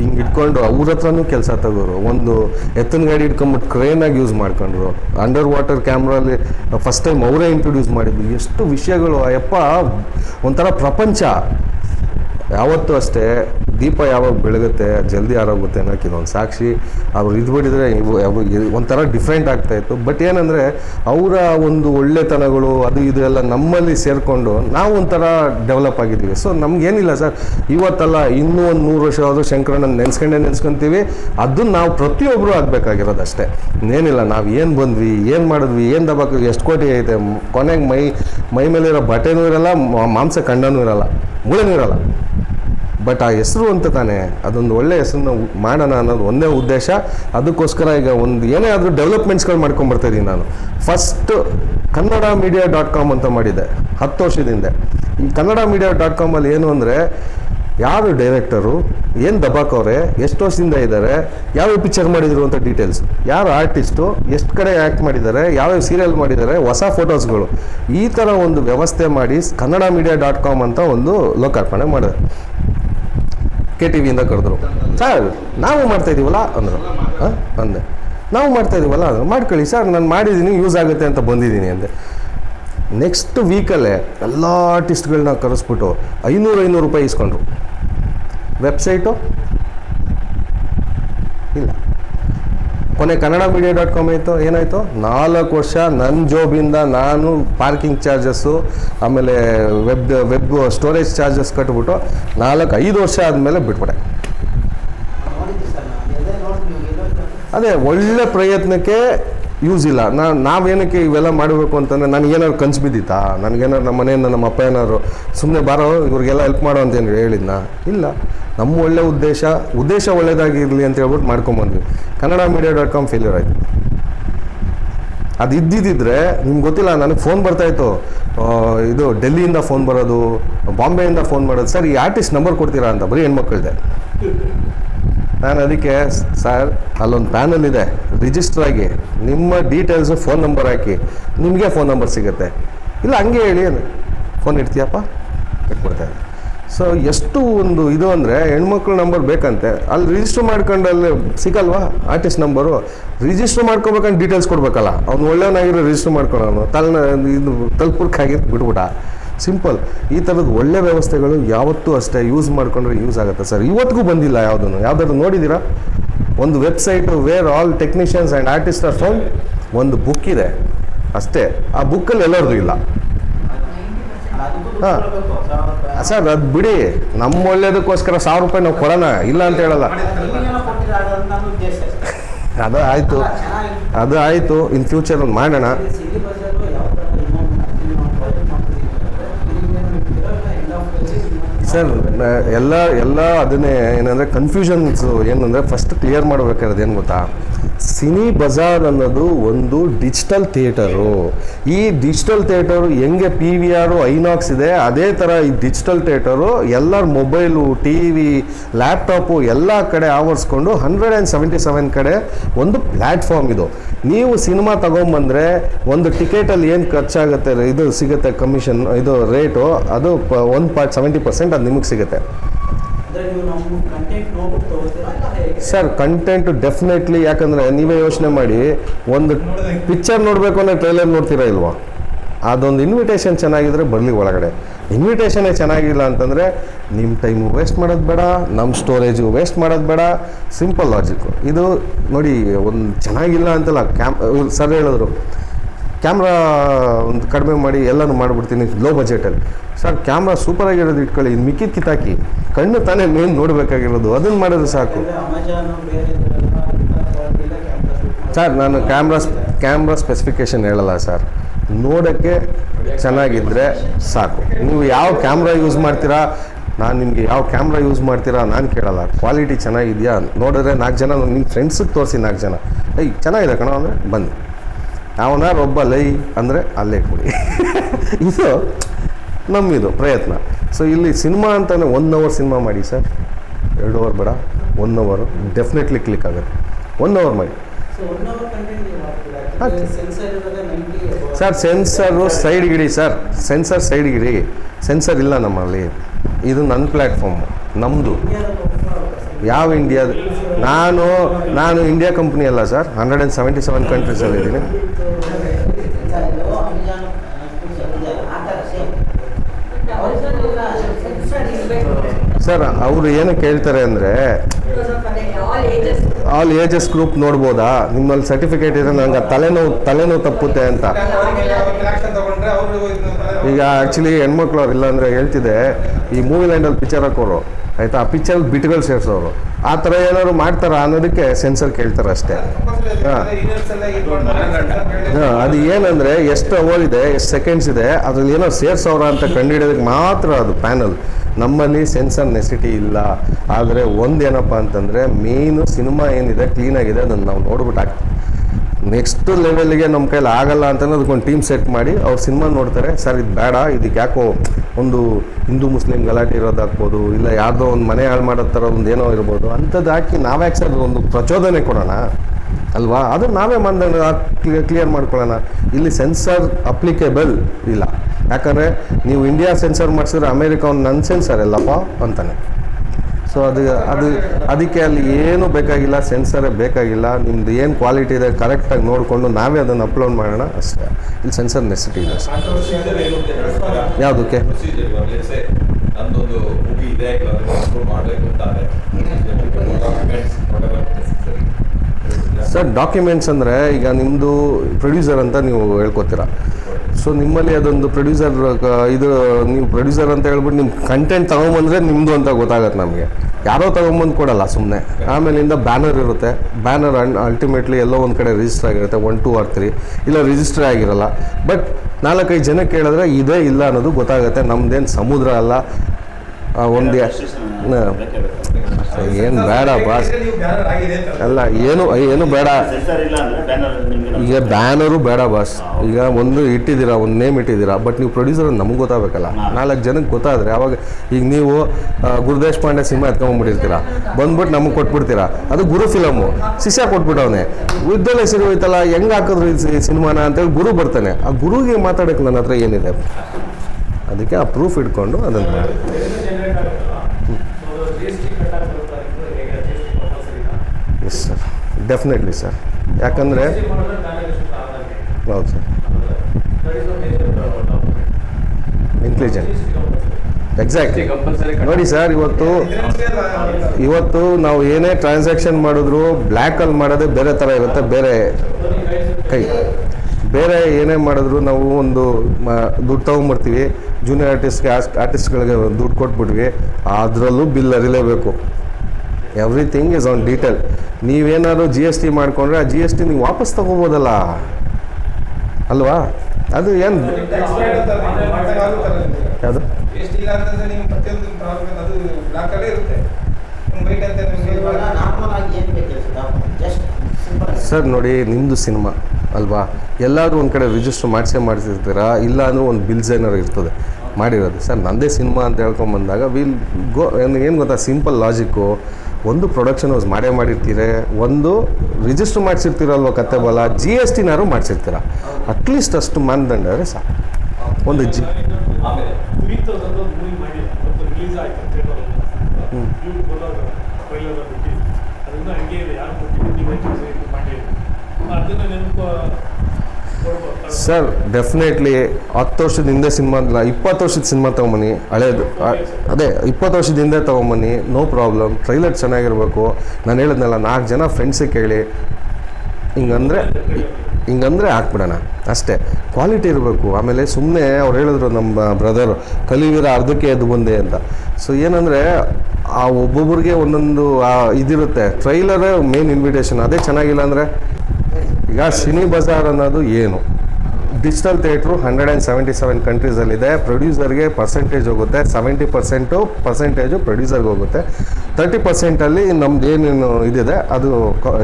A: ಹಿಂಗೆ ಇಟ್ಕೊಂಡು ಅವ್ರ ಹತ್ರನೂ ಕೆಲಸ ತಗೋರು. ಒಂದು ಎತ್ತಿನ ಗಾಡಿ ಇಟ್ಕೊಂಬಿಟ್ಟು ಕ್ರೇನಾಗಿ ಯೂಸ್ ಮಾಡ್ಕೊಂಡ್ರು. ಅಂಡರ್ ವಾಟರ್ ಕ್ಯಾಮ್ರಲ್ಲಿ ಫಸ್ಟ್ ಟೈಮ್ ಅವರೇ ಇಂಟ್ರೊಡ್ಯೂಸ್ ಮಾಡಿದ್ವಿ ಎಷ್ಟು ವಿಷಯಗಳು, ಅಯ್ಯಪ್ಪ, ಒಂಥರ ಪ್ರಪಂಚ. ಯಾವತ್ತೂ ಅಷ್ಟೇ ದೀಪ ಯಾವಾಗ ಬೆಳಗುತ್ತೆ, ಜಲ್ದಿ ಆರೋಗುತ್ತೆ ಅನ್ನೋಕೆ ಇದೊಂದು ಸಾಕ್ಷಿ. ಅವ್ರು ಇದ್ಬಿಟ್ಟಿದ್ರೆ ಇವು ಯಾವ- ಇ- ಒಂಥರ ಡಿಫ್ರೆಂಟ್ ಆಗ್ತಾ ಇತ್ತು. ಬಟ್ ಏನಂದರೆ ಅವರ ಒಂದು ಒಳ್ಳೆತನಗಳು, ಅದು ಇದು ಎಲ್ಲ ನಮ್ಮಲ್ಲಿ ಸೇರಿಕೊಂಡು ನಾವು ಒಂಥರ ಡೆವಲಪ್ ಆಗಿದ್ದೀವಿ. ಸೊ ನಮಗೇನಿಲ್ಲ ಸರ್, ಇವತ್ತಲ್ಲ ಇನ್ನೂ ಒಂದು ನೂರು ವರ್ಷ ಆದರೂ ಶಂಕರನ ನೆನ್ಸ್ಕೊಂಡೇ ನೆನ್ಸ್ಕೊಂತೀವಿ. ಅದನ್ನ ನಾವು ಪ್ರತಿಯೊಬ್ಬರು ಆಗಬೇಕಾಗಿರೋದು ಅಷ್ಟೇ. ಏನಿಲ್ಲ, ನಾವು ಏನು ಬಂದ್ವಿ, ಏನು ಮಾಡಿದ್ವಿ, ಏನು ದಬ್ಬಕ್ಕೆ ಎಷ್ಟು ಕೋಟಿ ಐತೆ, ಕೊನೆಗೆ ಮೈ ಮೈ ಮೇಲಿರೋ ಬಟ್ಟೆನೂ ಇರಲ್ಲ ಮಾಂಸ ಕಂಡನೂ ಇರಲ್ಲ ಮೂಳೆನೂ ಇರಲ್ಲ. ಬಟ್ ಆ ಹೆಸರು ಅಂತ ತಾನೇ, ಅದೊಂದು ಒಳ್ಳೆ ಹೆಸರನ್ನ ಮಾಡೋಣ ಅನ್ನೋದು ಒಂದೇ ಉದ್ದೇಶ. ಅದಕ್ಕೋಸ್ಕರ ಈಗ ಒಂದು ಏನೇ ಆದರೂ ಡೆವಲಪ್ಮೆಂಟ್ಸ್ಗಳು ಮಾಡ್ಕೊಂಡು ಇದ್ದೀನಿ ನಾನು. First Kannada media dot com ಅಂತ ಮಾಡಿದ್ದೆ ಹತ್ತು ವರ್ಷದಿಂದ ಈ ಕನ್ನಡ ಮೀಡಿಯಾ ಡಾಟ್ ಕಾಮಲ್ಲಿ ಏನು ಅಂದರೆ, ಯಾರು ಡೈರೆಕ್ಟರು ಏನು ದಬಾಕವ್ರೆ, ಎಷ್ಟು ವರ್ಷದಿಂದ ಇದ್ದಾರೆ ಯಾವ್ಯಾವ ಪಿಕ್ಚರ್ ಮಾಡಿದ್ರು ಅಂತ ಡೀಟೇಲ್ಸ್ ಯಾರು ಆರ್ಟಿಸ್ಟು ಎಷ್ಟು ಕಡೆ ಆ್ಯಕ್ಟ್ ಮಾಡಿದ್ದಾರೆ ಯಾವ್ಯಾವ ಸೀರಿಯಲ್ ಮಾಡಿದ್ದಾರೆ ಹೊಸ ಫೋಟೋಸ್ಗಳು ಈ ಥರ ಒಂದು ವ್ಯವಸ್ಥೆ ಮಾಡಿ ಕನ್ನಡ ಮೀಡಿಯಾ ಡಾಟ್ ಕಾಮ್ ಅಂತ ಒಂದು ಲೋಕಾರ್ಪಣೆ ಮಾಡಿದೆ. ಕೆ ಟಿ ವಿಯಿಂದ ಕರೆದ್ರು. ಸರ್, ನಾವು ಮಾಡ್ತಾ ಇದೀವಲ್ಲ? ಅಂದರು. ಹಾಂ? ಅಂದೆ. ನಾವು ಮಾಡ್ತಾ ಇದೀವಲ್ಲ? ಅಂದ್ರು. ಮಾಡ್ಕೊಳ್ಳಿ ಸರ್, ನಾನು ಮಾಡಿದ್ದೀನಿ, ಯೂಸ್ ಆಗುತ್ತೆ ಅಂತ ಬಂದಿದ್ದೀನಿ, ಅಂದೆ. ನೆಕ್ಸ್ಟ್ ವೀಕಲ್ಲೇ ಎಲ್ಲ ಆರ್ಟಿಸ್ಟ್ಗಳನ್ನ ಕರೆಸ್ಬಿಟ್ಟು ಐನೂರು ಐನೂರು ರೂಪಾಯಿ ಇಸ್ಕೊಂಡ್ರು. ವೆಬ್ಸೈಟು ಇಲ್ಲ. ಕೊನೆ ಕನ್ನಡ ಮೀಡಿಯಾ ಡಾಟ್ ಕಾಮ್ ಆಯಿತು. ಏನಾಯಿತು? ನಾಲ್ಕು ವರ್ಷ ನನ್ನ ಜೋಬಿಂದ ನಾನು ಪಾರ್ಕಿಂಗ್ ಚಾರ್ಜಸ್ಸು, ಆಮೇಲೆ ವೆಬ್ ವೆಬ್ ಸ್ಟೋರೇಜ್ ಚಾರ್ಜಸ್ ಕಟ್ಬಿಟ್ಟು ನಾಲ್ಕು ಐದು ವರ್ಷ ಆದಮೇಲೆ ಬಿಟ್ಬಿಟ್ಟೆ.
C: ಅದೇ
A: ಒಳ್ಳೆ ಪ್ರಯತ್ನಕ್ಕೆ ಯೂಸ್ ಇಲ್ಲ. ನಾ, ನಾವೇನಕ್ಕೆ ಇವೆಲ್ಲ ಮಾಡಬೇಕು ಅಂತಂದರೆ ನನಗೇನಾದ್ರು ಕನ್ಸು ಬಿದ್ದಿತ್ತಾ? ನನಗೇನಾದ್ರು ನಮ್ಮ ಮನೆಯಿಂದ ನಮ್ಮ ಅಪ್ಪ ಏನಾದ್ರು ಸುಮ್ಮನೆ ಬಾರೋ, ಇವ್ರಿಗೆಲ್ಲ ಹೆಲ್ಪ್ ಮಾಡೋ ಅಂತ ಏನು ಹೇಳಿದ್ನಾ? ಇಲ್ಲ. ನಮ್ಮ ಒಳ್ಳೆ ಉದ್ದೇಶ ಉದ್ದೇಶ ಒಳ್ಳೆಯದಾಗಿರಲಿ ಅಂತ ಹೇಳ್ಬಿಟ್ಟು ಮಾಡ್ಕೊಂಬಂದ್ವಿ Kannada media dot com failure ಆಯಿತು. ಅದು ಇದ್ದಿದ್ದಿದ್ರೆ, ನಿಮ್ಗೆ ಗೊತ್ತಿಲ್ಲ, ನನಗೆ ಫೋನ್ ಬರ್ತಾಯಿತ್ತು ಇದು ಡೆಲ್ಲಿಯಿಂದ ಫೋನ್ ಬರೋದು, ಬಾಂಬೆಯಿಂದ ಫೋನ್ ಮಾಡೋದು. ಸರ್, ಈ ಆರ್ಟಿಸ್ಟ್ ನಂಬರ್ ಕೊಡ್ತೀರಾ ಅಂತ, ಬರೀ ಹೆಣ್ಮಕ್ಳಿದೆ. ನಾನು ಅದಕ್ಕೆ ಸರ್, ಅಲ್ಲೊಂದು ಪ್ಯಾನಲ್ ಇದೆ. ರಿಜಿಸ್ಟರ್ ಆಗಿ. ನಿಮ್ಮ ಡೀಟೇಲ್ಸು ಫೋನ್ ನಂಬರ್ ಹಾಕಿ. ನಿಮಗೆ ಫೋನ್ ನಂಬರ್ ಸಿಗುತ್ತೆ. ಇಲ್ಲ, ಹಂಗೆ ಹೇಳಿ ಫೋನ್ ಇಡ್ತೀಯಪ್ಪ? ಇಟ್ಬಿಡ್ತಾರೆ ಸೊ ಎಷ್ಟು ಒಂದು ಇದು ಅಂದರೆ ಹೆಣ್ಮಕ್ಳು ನಂಬರ್ ಬೇಕಂತೆ. ಅಲ್ಲಿ ರಿಜಿಸ್ಟರ್ ಮಾಡ್ಕೊಂಡು ಅಲ್ಲಿ ಸಿಗಲ್ವಾ? ಆರ್ಟಿಸ್ಟ್ ನಂಬರು ರಿಜಿಸ್ಟರ್ ಮಾಡ್ಕೋಬೇಕಂತ ಡೀಟೇಲ್ಸ್ ಕೊಡಬೇಕಲ್ಲ. ಅವ್ನು ಒಳ್ಳೆಯವನಾಗಿರೋ ರಿಜಿಸ್ಟರ್ ಮಾಡ್ಕೊಳ್ಳೋನು ತಲೆ ಇದು, ತಲುಪುರ್ಕಾಗಿ ಬಿಟ್ಬಿಟ್ಟ ಸಿಂಪಲ್ ಈ ಥರದ ಒಳ್ಳೆ ವ್ಯವಸ್ಥೆಗಳು ಯಾವತ್ತೂ ಅಷ್ಟೇ ಯೂಸ್ ಮಾಡ್ಕೊಂಡ್ರೆ ಯೂಸ್ ಆಗುತ್ತೆ ಸರ್. ಇವತ್ತಿಗೂ ಬಂದಿಲ್ಲ ಯಾವುದನ್ನು? ಯಾವುದಾದ್ರು ನೋಡಿದ್ದೀರಾ? ಒಂದು website where all technicians and artist are found ಒಂದು ಬುಕ್ ಇದೆ. ಅಷ್ಟೇ. ಆ ಬುಕ್ಕಲ್ಲಿ ಎಲ್ಲರದು ಇಲ್ಲ. ಹಾಂ. ಸರ್ ಅದು ಬಿಡಿ. ನಮ್ಮ ಒಳ್ಳೇದಕ್ಕೋಸ್ಕರ ಸಾವಿರ ರೂಪಾಯಿ ನಾವು ಕೊಡೋಣ. ಇಲ್ಲ ಅಂತ ಹೇಳಲ್ಲ. ಅದು ಆಯಿತು. ಅದು ಆಯಿತು. ಇನ್ ಫ್ಯೂಚರ್ ಒಂದು ಮಾಡೋಣ
C: ಇದು ಸಿಟಿ ಬಸ್ಸಲ್ಲೂ ಯಾವ ಥರ ಇನ್ನೊಂದು ಮಾಡ್ತೀವಿ, ನಾವು project ಮಾಡ್ತೀವಿ ಅಂತಂದ್ರೆ, ನಿಮಗೇನು ಇಟ್ಟಿರೋ ಇಲ್ಲ end of the day ಇನ್ನೊಂದು
A: ಸರ್ ಎಲ್ಲ ಎಲ್ಲ ಅದನ್ನೇ ಏನಂದರೆ ಕನ್ಫ್ಯೂಷನ್ಸು ಏನಂದರೆ ಫಸ್ಟ್ ಕ್ಲಿಯರ್ ಮಾಡಬೇಕಾದ್ರೆ ಏನು ಗೊತ್ತಾ? ಸಿನಿ ಬಜಾರ್ ಅನ್ನೋದು ಒಂದು ಡಿಜಿಟಲ್ ಥಿಯೇಟರು. ಈ ಡಿಜಿಟಲ್ ಥಿಯೇಟರು ಹೆಂಗೆ ಪಿ ವಿ ಆರು ಐನಾಕ್ಸ್ ಇದೆ, ಅದೇ ಥರ ಈ ಡಿಜಿಟಲ್ ಥಿಯೇಟರು ಎಲ್ಲರ ಮೊಬೈಲು ಟಿ ವಿ ಲ್ಯಾಪ್ಟಾಪು ಎಲ್ಲ ಕಡೆ ಆವರಿಸ್ಕೊಂಡು ಹಂಡ್ರೆಡ್ ಆ್ಯಂಡ್ ಸೆವೆಂಟಿ ಸೆವೆನ್ ಕಡೆ ಒಂದು ಪ್ಲ್ಯಾಟ್ಫಾರ್ಮ್ ಇದು. ನೀವು ಸಿನಿಮಾ ತಗೊಂಬಂದರೆ ಒಂದು ಟಿಕೆಟಲ್ಲಿ ಏನು ಖರ್ಚಾಗುತ್ತೆ, ಇದು ಸಿಗುತ್ತೆ ಕಮಿಷನ್, ಇದು ರೇಟು, ಅದು ಒನ್ ಪಾರ್ಟ್ ಸೆವೆಂಟಿ ಪರ್ಸೆಂಟ್ ಅದು ನಿಮಗೆ ಸಿಗುತ್ತೆ. ಸರ್ ಕಂಟೆಂಟ್ ಡೆಫಿನೆಟ್ಲಿ ಯಾಕಂದರೆ ನೀವೇ ಯೋಚನೆ ಮಾಡಿ, ಒಂದು ಪಿಕ್ಚರ್ ನೋಡಬೇಕು ಅಂದರೆ ಟ್ರೈಲರ್ ನೋಡ್ತೀರಾ ಇಲ್ವಾ? ಅದೊಂದು ಇನ್ವಿಟೇಷನ್ ಚೆನ್ನಾಗಿದ್ರೆ ಬರಲಿ ಒಳಗಡೆ. ಇನ್ವಿಟೇಷನೇ ಚೆನ್ನಾಗಿಲ್ಲ ಅಂತಂದರೆ ನಿಮ್ಮ ಟೈಮು ವೇಸ್ಟ್ ಮಾಡೋದು ಬೇಡ ನಮ್ಮ ಸ್ಟೋರೇಜು ವೇಸ್ಟ್ ಮಾಡೋದು ಬೇಡ. ಸಿಂಪಲ್ ಲಾಜಿಕ್ಕು ಇದು ನೋಡಿ, ಒಂದು ಚೆನ್ನಾಗಿಲ್ಲ ಅಂತಲ್ಲ ಕ್ಯಾಮ್ ಸರ್ ಹೇಳಿದ್ರು ಕ್ಯಾಮ್ರಾ ಒಂದು ಕಡಿಮೆ ಮಾಡಿ ಎಲ್ಲನೂ ಮಾಡಿಬಿಡ್ತೀನಿ ಲೋ ಬಜೆಟಲ್ಲಿ ಸರ್, ಕ್ಯಾಮ್ರಾ ಸೂಪರಾಗಿರೋದು ಇಟ್ಕೊಳ್ಳಿ. ಇನ್ನು ಮಿಕ್ಕಿದ ಕಿತಾಕಿ. ಕಣ್ಣು ತಾನೇ ಮೇನ್ ನೋಡಬೇಕಾಗಿರೋದು. ಅದನ್ನು ಮಾಡಿದ್ರೆ ಸಾಕು. ಸರ್, ನಾನು ಕ್ಯಾಮ್ರಾ ಕ್ಯಾಮ್ರಾ ಸ್ಪೆಸಿಫಿಕೇಶನ್ ಹೇಳಲ್ಲ ಸರ್. ನೋಡೋಕ್ಕೆ ಚೆನ್ನಾಗಿದ್ದರೆ ಸಾಕು. ನೀವು ಯಾವ ಕ್ಯಾಮ್ರಾ ಯೂಸ್ ಮಾಡ್ತೀರಾ? ನಾನು ನಿಮಗೆ ಯಾವ ಕ್ಯಾಮ್ರಾ ಯೂಸ್ ಮಾಡ್ತೀರಾ ನಾನು ಕೇಳಲ್ಲ. ಕ್ವಾಲಿಟಿ ಚೆನ್ನಾಗಿದೆಯಾ? ನೋಡಿದ್ರೆ ನಾಲ್ಕು ಜನ ನಿಮ್ಮ ಫ್ರೆಂಡ್ಸಿಗೆ ತೋರಿಸಿ ನಾಲ್ಕು ಜನ. ಐ ಚೆನ್ನಾಗಿದೆ ಕಣೋ ಅಂದರೆ ಬನ್ನಿ. ಅವನಾರು ಒಬ್ಬ ಲೈ ಅಂದರೆ ಅಲ್ಲೇ ಕೊಡಿ. ಇದು ನಮ್ಮಿದು ಪ್ರಯತ್ನ. ಸೊ ಇಲ್ಲಿ ಸಿನಿಮಾ ಅಂತಲೇ ಒನ್ ಅವರ್ ಸಿನಿಮಾ ಮಾಡಿ ಸರ್ ಎರಡು ಅವರ್ ಬೇಡ ಒನ್ ಅವರು ಡೆಫಿನೆಟ್ಲಿ ಕ್ಲಿಕ್ ಆಗುತ್ತೆ. ಒನ್ ಅವರ್ ಮಾಡಿ. ಸರ್ ಸೆನ್ಸರು ಸೈಡ್ಗಿಡಿ ಸರ್ ಸೆನ್ಸರ್ ಸೈಡ್ಗಿಡಿ ಸೆನ್ಸರ್ ಇಲ್ಲ ನಮ್ಮಲ್ಲಿ. ಇದು ನನ್ನ ಪ್ಲ್ಯಾಟ್ಫಾರ್ಮ್ ನಮ್ಮದು ಯಾವ ಇಂಡಿಯಾದ ನಾನು ನಾನು ಇಂಡಿಯಾ ಕಂಪ್ನಿ ಅಲ್ಲ sir hundred and seventy seven ಕಂಟ್ರೀಸಲ್ಲಿ ಇದ್ದೀನಿ. ಸರ್ ಅವರು ಏನು ಕೇಳ್ತಾರೆ ಅಂದರೆ. ಆಲ್ ಏಜಸ್ ಗ್ರೂಪ್ ನೋಡ್ಬೋದಾ? ನಿಮ್ಮಲ್ಲಿ ಸರ್ಟಿಫಿಕೇಟ್ ಇದೆ ನಂಗೆ ತಲೆನೋವು ತಲೆನೋವು ತಪ್ಪುತ್ತೆ ಅಂತ. ಈಗ ಆ್ಯಕ್ಚುಲಿ ಹೆಣ್ಮಕ್ಳು ಅವರಿಲ್ಲ ಇಲ್ಲ ಅಂದರೆ ಹೇಳ್ತಿದ್ದೆ ಈ ಮೂವಿ ಲೈನಲ್ಲಿ ಪಿಕ್ಚರ್ ಹಾಕೋರು ಆಯಿತಾ? ಆ ಪಿಕ್ಚರ್ ಬಿಟ್ಗಳು ಸೇರಿಸೋರು. ಆ ಥರ ಏನಾದ್ರು ಮಾಡ್ತಾರಾ ಅನ್ನೋದಕ್ಕೆ ಸೆನ್ಸರ್ ಕೇಳ್ತಾರೆ ಅಷ್ಟೇ. ಹಾಂ. ಹಾಂ ಅದು ಏನಂದರೆ ಎಷ್ಟು ಅವರ್ ಇದೆ ಎಷ್ಟು ಸೆಕೆಂಡ್ಸ್ ಇದೆ ಅದ್ರಲ್ಲಿ ಏನೋ ಸೇರಿಸೋರ ಅಂತ ಕಂಡುಹಿಡಿಯೋದಕ್ಕೆ ಮಾತ್ರ ಅದು ಪ್ಯಾನಲ್ ನಮ್ಮಲ್ಲಿ ಸೆನ್ಸರ್ ನೆಸಿಟಿ ಇಲ್ಲ. ಆದರೆ ಒಂದೇನಪ್ಪ ಅಂತಂದರೆ ಮೇಯ್ನು ಸಿನಿಮಾ ಏನಿದೆ ಕ್ಲೀನಾಗಿದೆ ಅದನ್ನು ನಾವು ನೋಡ್ಬಿಟ್ಟು ಹಾಕ್ತೀವಿ. ನೆಕ್ಸ್ಟ್ ಲೆವೆಲ್ಗೆ ನಮ್ಮ ಕೈಲಿ ಆಗಲ್ಲ ಅಂತಂದ್ರೆ ಅದಕ್ಕೊಂದು ಟೀಮ್ ಸೆಟ್ ಮಾಡಿ ಅವ್ರು ಸಿನಿಮಾ ನೋಡ್ತಾರೆ. ಸರ್, ಇದು ಬೇಡ ಇದಕ್ಕೆ ಯಾಕೋ ಒಂದು ಹಿಂದೂ ಮುಸ್ಲಿಂ ಗಲಾಟೆ ಇರೋದಾಗ್ಬೋದು, ಇಲ್ಲ ಯಾರ್ದೋ ಒಂದು ಮನೆ ಹಾಳು ಮಾಡೋ ಥರ ಒಂದು ಏನೋ ಇರ್ಬೋದು ಅಂಥದ್ದು ಹಾಕಿ ನಾವ್ಯಾಕೆ ಸರ್ ಒಂದು ಪ್ರಚೋದನೆ ಕೊಡೋಣ? ಅಲ್ವಾ? ಅದು ನಾವೇ ಮಾನದಂಡ ಕ್ಲಿಯರ್ ಮಾಡ್ಕೊಳ್ಳೋಣ. ಇಲ್ಲಿ ಸೆನ್ಸರ್ ಅಪ್ಲಿಕೇಬಲ್ ಇಲ್ಲ. ಯಾಕಂದರೆ ನೀವು ಇಂಡಿಯಾ ಸೆನ್ಸರ್ ಮಾಡಿಸಿದ್ರೆ ಅಮೇರಿಕಾ ಒಂದು ನನ್ನ ಸೆನ್ಸರ್ ಎಲ್ಲಪ್ಪ ಅಂತಾನೆ. ಸೊ ಅದು ಅದು ಅದಕ್ಕೆ ಅಲ್ಲಿ ಏನು ಬೇಕಾಗಿಲ್ಲ ಸೆನ್ಸರೇ ಬೇಕಾಗಿಲ್ಲ ನಿಮ್ದು ಏನು ಕ್ವಾಲಿಟಿ ಇದೆ ಕರೆಕ್ಟಾಗಿ ನೋಡಿಕೊಂಡು ನಾವೇ ಅದನ್ನು ಅಪ್ಲೋಡ್ ಮಾಡೋಣ ಅಷ್ಟೇ. ಇಲ್ಲಿ ಸೆನ್ಸರ್ ನೆಸಿಟಿ
B: ಹೇಳ್ತೀರಾ?
A: ಯಾವುದಕ್ಕೆ
B: ಮಾಡಬೇಕು
A: ಸರ್ ಡಾಕ್ಯುಮೆಂಟ್ಸ್ ಅಂದರೆ ಈಗ ನಿಮ್ಮದು ಪ್ರೊಡ್ಯೂಸರ್ ಅಂತ ನೀವು ಹೇಳ್ಕೊತೀರಾ? ಸೊ ನಿಮ್ಮಲ್ಲಿ ಅದೊಂದು ಪ್ರೊಡ್ಯೂಸರ್ ಇದು, ನೀವು ಪ್ರೊಡ್ಯೂಸರ್ ಅಂತ ಹೇಳ್ಬಿಟ್ಟು ನಿಮ್ಮ ಕಂಟೆಂಟ್ ತೊಗೊಂಬಂದ್ರೆ ನಿಮ್ಮದು ಅಂತ ಗೊತ್ತಾಗತ್ತೆ ನಮಗೆ. ಯಾರೋ ತೊಗೊಂಬಂದು ಕೊಡಲ್ಲ ಸುಮ್ಮನೆ ಆಮೇಲಿಂದ ಬ್ಯಾನರ್ ಇರುತ್ತೆ. ಬ್ಯಾನರ್ ಅಲ್ಟಿಮೇಟ್ಲಿ ಎಲ್ಲೋ ಒಂದು ಕಡೆ ರಿಜಿಸ್ಟರ್ ಆಗಿರುತ್ತೆ. ಒನ್ ಟೂ ಆರ್ ತ್ರೀ ಇಲ್ಲ ರಿಜಿಸ್ಟರ್ ಆಗಿರಲ್ಲ. ಬಟ್ ನಾಲ್ಕೈದು ಜನ ಕೇಳಿದ್ರೆ ಇದೇ ಇಲ್ಲ ಅನ್ನೋದು ಗೊತ್ತಾಗುತ್ತೆ. ನಮ್ಮದೇನು ಸಮುದ್ರ ಅಲ್ಲ. ಒಂದು ಏನು ಬೇಡ ಬಾಸ್. ಅಲ್ಲ, ಏನು ಏನು ಬೇಡ. ಈಗ ಬ್ಯಾನರು ಬೇಡ ಬಾಸ್. ಈಗ ಒಂದು ಇಟ್ಟಿದ್ದೀರಾ, ಒಂದು ನೇಮ್ ಇಟ್ಟಿದ್ದೀರಾ, ಬಟ್ ನೀವು ಪ್ರೊಡ್ಯೂಸರ್ ನಮ್ಗೆ ಗೊತ್ತಾಗಬೇಕಲ್ಲ. ನಾಲ್ಕು ಜನಕ್ಕೆ ಗೊತ್ತಾದರೆ ಅವಾಗ ಈಗ ನೀವು ಗುರುದೇಶ್ ಪಾಂಡೆ ಸಿನಿಮಾ ಎತ್ಕೊಂಡ್ಬಿಟ್ಟಿರ್ತೀರಾ ಬಂದ್ಬಿಟ್ಟು ನಮಗೆ ಕೊಟ್ಬಿಡ್ತೀರಾ. ಅದು ಗುರು ಫಿಲಮು. ಶಿಷ್ಯ ಕೊಟ್ಬಿಟ್ಟವನೆ. ವಿದ್ಯಾಲಯ ಹೆಸರು ಹೋಯ್ತಲ್ಲ, ಹೆಂಗೆ ಹಾಕಿದ್ರು ಈ ಸಿನಿಮಾನ ಅಂತೇಳಿ ಗುರು ಬರ್ತಾನೆ. ಆ ಗುರುಗೆ ಮಾತಾಡೋಕ್ಕೆ ನನ್ನ ಹತ್ರ ಏನಿದೆ? ಅದಕ್ಕೆ ಆ ಪ್ರೂಫ್ ಇಟ್ಕೊಂಡು ಅದನ್ನು ಮಾಡಿ. ಎಸ್ ಸರ್ ಡೆಫಿನೆಟ್ಲಿ ಸರ್ ಯಾಕಂದರೆ ಹೌದು ಸರ್ ಇಂಟೆಲಿಜೆಂಟ್ ಎಕ್ಸಾಕ್ಟ್ಲಿ ನೋಡಿ ಸರ್ ಇವತ್ತು ಇವತ್ತು ನಾವು ಏನೇ ಟ್ರಾನ್ಸಾಕ್ಷನ್ ಮಾಡಿದ್ರು ಬ್ಲ್ಯಾಕಲ್ಲಿ ಮಾಡೋದೇ ಬೇರೆ ಥರ ಇರುತ್ತೆ, ಬೇರೆ ಕೈ. ಬೇರೆ ಏನೇ ಮಾಡಿದ್ರು ನಾವು ಒಂದು ದುಡ್ಡು ತೊಗೊಂಬರ್ತೀವಿ. ಜೂನಿಯರ್ ಆರ್ಟಿಸ್ಟ್ಗೆ ಆರ್ಟಿಸ್ಟ್ಗಳಿಗೆ ದುಡ್ಡು ಕೊಟ್ಬಿಟ್ವಿ. ಅದರಲ್ಲೂ ಬಿಲ್ ಅರಿಲೇಬೇಕು. ಎವ್ರಿಥಿಂಗ್ ಇಸ್ ಆನ್ ಡೀಟೇಲ್ ನೀವೇನಾದ್ರು ಜಿ ಎಸ್ ಟಿ ಮಾಡಿಕೊಂಡ್ರೆ ಆ ಜಿ ಎಸ್ ಟಿ ನೀವು ವಾಪಸ್ ತೊಗೋಬೋದಲ್ಲ? ಅಲ್ವಾ? ಅದು ಏನು? ಯಾವುದು? ಸರ್, ನೋಡಿ ನಿಮ್ಮದು ಸಿನಿಮಾ, ಅಲ್ವಾ? ಎಲ್ಲಾದರೂ ಒಂದು ಕಡೆ ರಿಜಿಸ್ಟರ್ ಮಾಡಿಸೇ ಮಾಡಿಸಿರ್ತೀರಾ ಇಲ್ಲಾಂದ್ರೂ ಒಂದು ಬಿಲ್ಸ್ ಏನಾರು ಇರ್ತದೆ. ಮಾಡಿರೋದು. ಸರ್, ನಂದೇ ಸಿನಿಮಾ ಅಂತ ಹೇಳ್ಕೊಂಬಂದಾಗ ವಿಲ್ ಗೋ, ಏನು ಗೊತ್ತಾ? Simple logic. ಒಂದು ಪ್ರೊಡಕ್ಷನ್ ಹೌಸ್ ಮಾಡೇ ಮಾಡಿರ್ತೀರಿ, ಒಂದು ರಿಜಿಸ್ಟರ್ ಮಾಡಿಸಿರ್ತೀರಲ್ವ ಕತೆ ಬಲ ಜಿ ಎಸ್ ಟಿನಾರು ಮಾಡಿಸಿರ್ತೀರ. ಅಟ್ಲೀಸ್ಟ್ ಅಷ್ಟು ಮಾನದಂಡ ಅಂದರೆ ಸರ್ ಒಂದು ಜಿ
B: ಆಮೇಲೆ
A: ಸರ್ ಡೆಫಿನೆಟ್ಲಿ ಹತ್ತು ವರ್ಷದ ಹಿಂದೆ ಸಿನಿಮಾ ಅಲ್ಲ, ಇಪ್ಪತ್ತು ವರ್ಷದ ಸಿನಿಮಾ ತೊಗೊಂಬನ್ನಿ, ಹಳೇದು ಅದೇ, ಇಪ್ಪತ್ತು ವರ್ಷದ ಹಿಂದೆ ತೊಗೊಂಬನ್ನಿ ನೋ ಪ್ರಾಬ್ಲಮ್ ಟ್ರೈಲರ್ ಚೆನ್ನಾಗಿರ್ಬೇಕು. ನಾನು ಹೇಳಿದ್ನಲ್ಲ, ನಾಲ್ಕು ಜನ ಫ್ರೆಂಡ್ಸಿಗೆ ಕೇಳಿ, ಹಿಂಗಂದ್ರೆ ಹಿಂಗಂದ್ರೆ ಹಾಕ್ಬಿಡೋಣ, ಅಷ್ಟೇ. ಕ್ವಾಲಿಟಿ ಇರಬೇಕು. ಆಮೇಲೆ ಸುಮ್ಮನೆ ಅವ್ರು ಹೇಳಿದ್ರು ನಮ್ಮ ಬ್ರದರ್ ಕಲಿವೀರ ಅರ್ಧಕ್ಕೆ ಅದು ಬಂದೆ ಅಂತ. ಸೊ ಏನಂದರೆ, ಆ ಒಬ್ಬೊಬ್ಬರಿಗೆ ಒಂದೊಂದು ಇದಿರುತ್ತೆ. ಟ್ರೈಲರೇ ಮೇನ್ ಇನ್ವಿಟೇಷನ್ ಅದೇ ಚೆನ್ನಾಗಿಲ್ಲ ಅಂದರೆ, ಈಗ ಸಿನಿ ಬಜಾರ್ ಅನ್ನೋದು ಏನು? Digital theatre hundred and seventy seven ಕಂಟ್ರೀಸಲ್ಲಿದೆ ಪ್ರೊಡ್ಯೂಸರ್ಗೆ ಪರ್ಸೆಂಟೇಜ್ ಹೋಗುತ್ತೆ. ಸೆವೆಂಟಿ ಪರ್ಸೆಂಟು ಪರ್ಸೆಂಟೇಜು ಪ್ರೊಡ್ಯೂಸರ್ಗೆ ಹೋಗುತ್ತೆ. ತರ್ಟಿ ಪರ್ಸೆಂಟಲ್ಲಿ ನಮ್ದು ಏನೇನು ಇದಿದೆ, ಅದು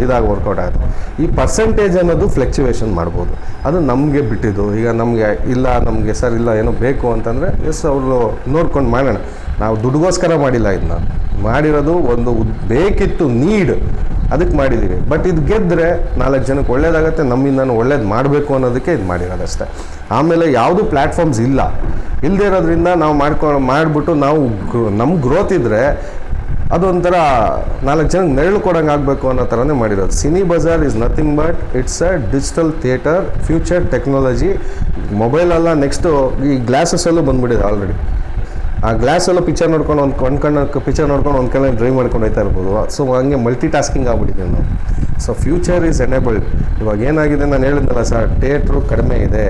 A: ಇದಾಗಿ ವರ್ಕೌಟ್ ಆಗುತ್ತೆ. ಈ ಪರ್ಸೆಂಟೇಜ್ ಅನ್ನೋದು ಫ್ಲೆಕ್ಚುವೇಷನ್ ಮಾಡ್ಬೋದು. ಅದು ನಮಗೆ ಬಿಟ್ಟಿದ್ದು. ಈಗ ನಮಗೆ ಇಲ್ಲ, ನಮಗೆ ಸರ್ ಇಲ್ಲ, ಏನೋ ಬೇಕು ಅಂತಂದರೆ ಎಸ್ ಅವರು ನೋಡ್ಕೊಂಡು ಮಾಡೋಣ. ನಾವು ದುಡ್ಡುಗೋಸ್ಕರ ಮಾಡಿಲ್ಲ ಇದನ್ನ ಮಾಡಿರೋದು ಒಂದು ಬೇಕಿತ್ತು ನೀಡ್ ಅದಕ್ಕೆ ಮಾಡಿದ್ದೀವಿ. ಬಟ್ ಇದು ಗೆದ್ದರೆ ನಾಲ್ಕು ಜನಕ್ಕೆ ಒಳ್ಳೇದಾಗತ್ತೆ ನಮ್ಮಿಂದನೂ ಒಳ್ಳೇದು ಮಾಡಬೇಕು ಅನ್ನೋದಕ್ಕೆ ಇದು ಮಾಡಿರೋದಷ್ಟೇ. ಆಮೇಲೆ ಯಾವುದು ಪ್ಲ್ಯಾಟ್ಫಾರ್ಮ್ಸ್ ಇಲ್ಲ. ಇಲ್ಲದೇ ಇರೋದ್ರಿಂದ ನಾವು ಮಾಡ್ಕೊಂಡು ಮಾಡಿಬಿಟ್ಟು ನಾವು ನಮ್ಮ ಗ್ರೋತ್ ಇದ್ದರೆ ಅದೊಂಥರ ನಾಲ್ಕು ಜನಕ್ಕೆ ನೆರಳು ಕೊಡೋಂಗೆ ಆಗಬೇಕು ಅನ್ನೋ ಥರನೇ ಮಾಡಿರೋದು. Cini Bazaar is nothing but it's a digital theatre future technology ಮೊಬೈಲೆಲ್ಲ next ಈ ಗ್ಲಾಸಸ್ಸಲ್ಲೂ ಬಂದ್ಬಿಟ್ಟಿದೆ ಆಲ್ರೆಡಿ ಆ ಗ್ಲಾಸಲ್ಲೂ ಪಿಕ್ಚರ್ ನೋಡ್ಕೊಂಡು ಒಂದು ಕಣ್ಣು ಪಿಕ್ಚರ್ ನೋಡ್ಕೊಂಡು ಒಂದು ಕಣ್ಣಲ್ಲಿ ಡ್ರೈವ್ ಮಾಡ್ಕೊಂಡು ಹೋಗ್ತಾ ಇರ್ಬೋದು. ಸೊ ಹಂಗೆ ಮಲ್ಟಿ ಟಾಸ್ಕಿಂಗ್ ಆಗ್ಬಿಟ್ಟಿದೆ ನಾವು ಸೊ ಫ್ಯೂಚರ್ ಈಸ್ ಎನೇಬಲ್ಡ್ ಇವಾಗ ಏನಾಗಿದೆ ನಾನು ಹೇಳಿದ್ನಲ್ಲ ಸರ್ ಥಿಯೇಟ್ರು ಕಡಿಮೆ ಇದೆ.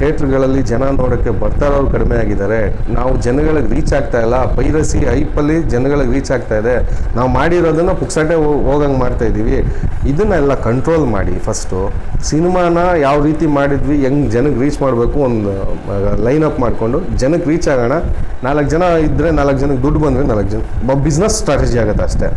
A: ಥಿಯೇಟ್ರುಗಳಲ್ಲಿ ಜನ ನೋಡೋಕ್ಕೆ ಬರ್ತಾ ಇರೋರು ಕಡಿಮೆ ಆಗಿದ್ದಾರೆ. ನಾವು ಜನಗಳಿಗೆ ರೀಚ್ ಆಗ್ತಾ ಇಲ್ಲ. ಪೈರಸಿ ಐಪಲ್ಲಿ ಜನಗಳಿಗೆ ರೀಚ್ ಆಗ್ತಾ ಇದೆ. ನಾವು ಮಾಡಿರೋದನ್ನು ಪುಕ್ಸಟೆ ಹೋಗಂಗೆ ಮಾಡ್ತಾ ಇದ್ದೀವಿ. ಇದನ್ನೆಲ್ಲ ಕಂಟ್ರೋಲ್ ಮಾಡಿ ಫಸ್ಟು ಸಿನಿಮಾನ ಯಾವ ರೀತಿ ಮಾಡಿದ್ವಿ, ಹೆಂಗೆ ಜನಕ್ಕೆ ರೀಚ್ ಮಾಡಬೇಕು ಒಂದು ಲೈನ್ ಅಪ್ ಮಾಡಿಕೊಂಡು ಜನಕ್ಕೆ ರೀಚ್ ಆಗೋಣ. ನಾಲ್ಕು ಜನ ಇದ್ದರೆ ನಾಲ್ಕು ಜನಕ್ಕೆ ದುಡ್ಡು ಬಂದರೆ ನಾಲ್ಕು ಜನ ಬಿಸ್ನೆಸ್ ಸ್ಟ್ರಾಟಜಿ ಆಗುತ್ತೆ ಅಷ್ಟೇ.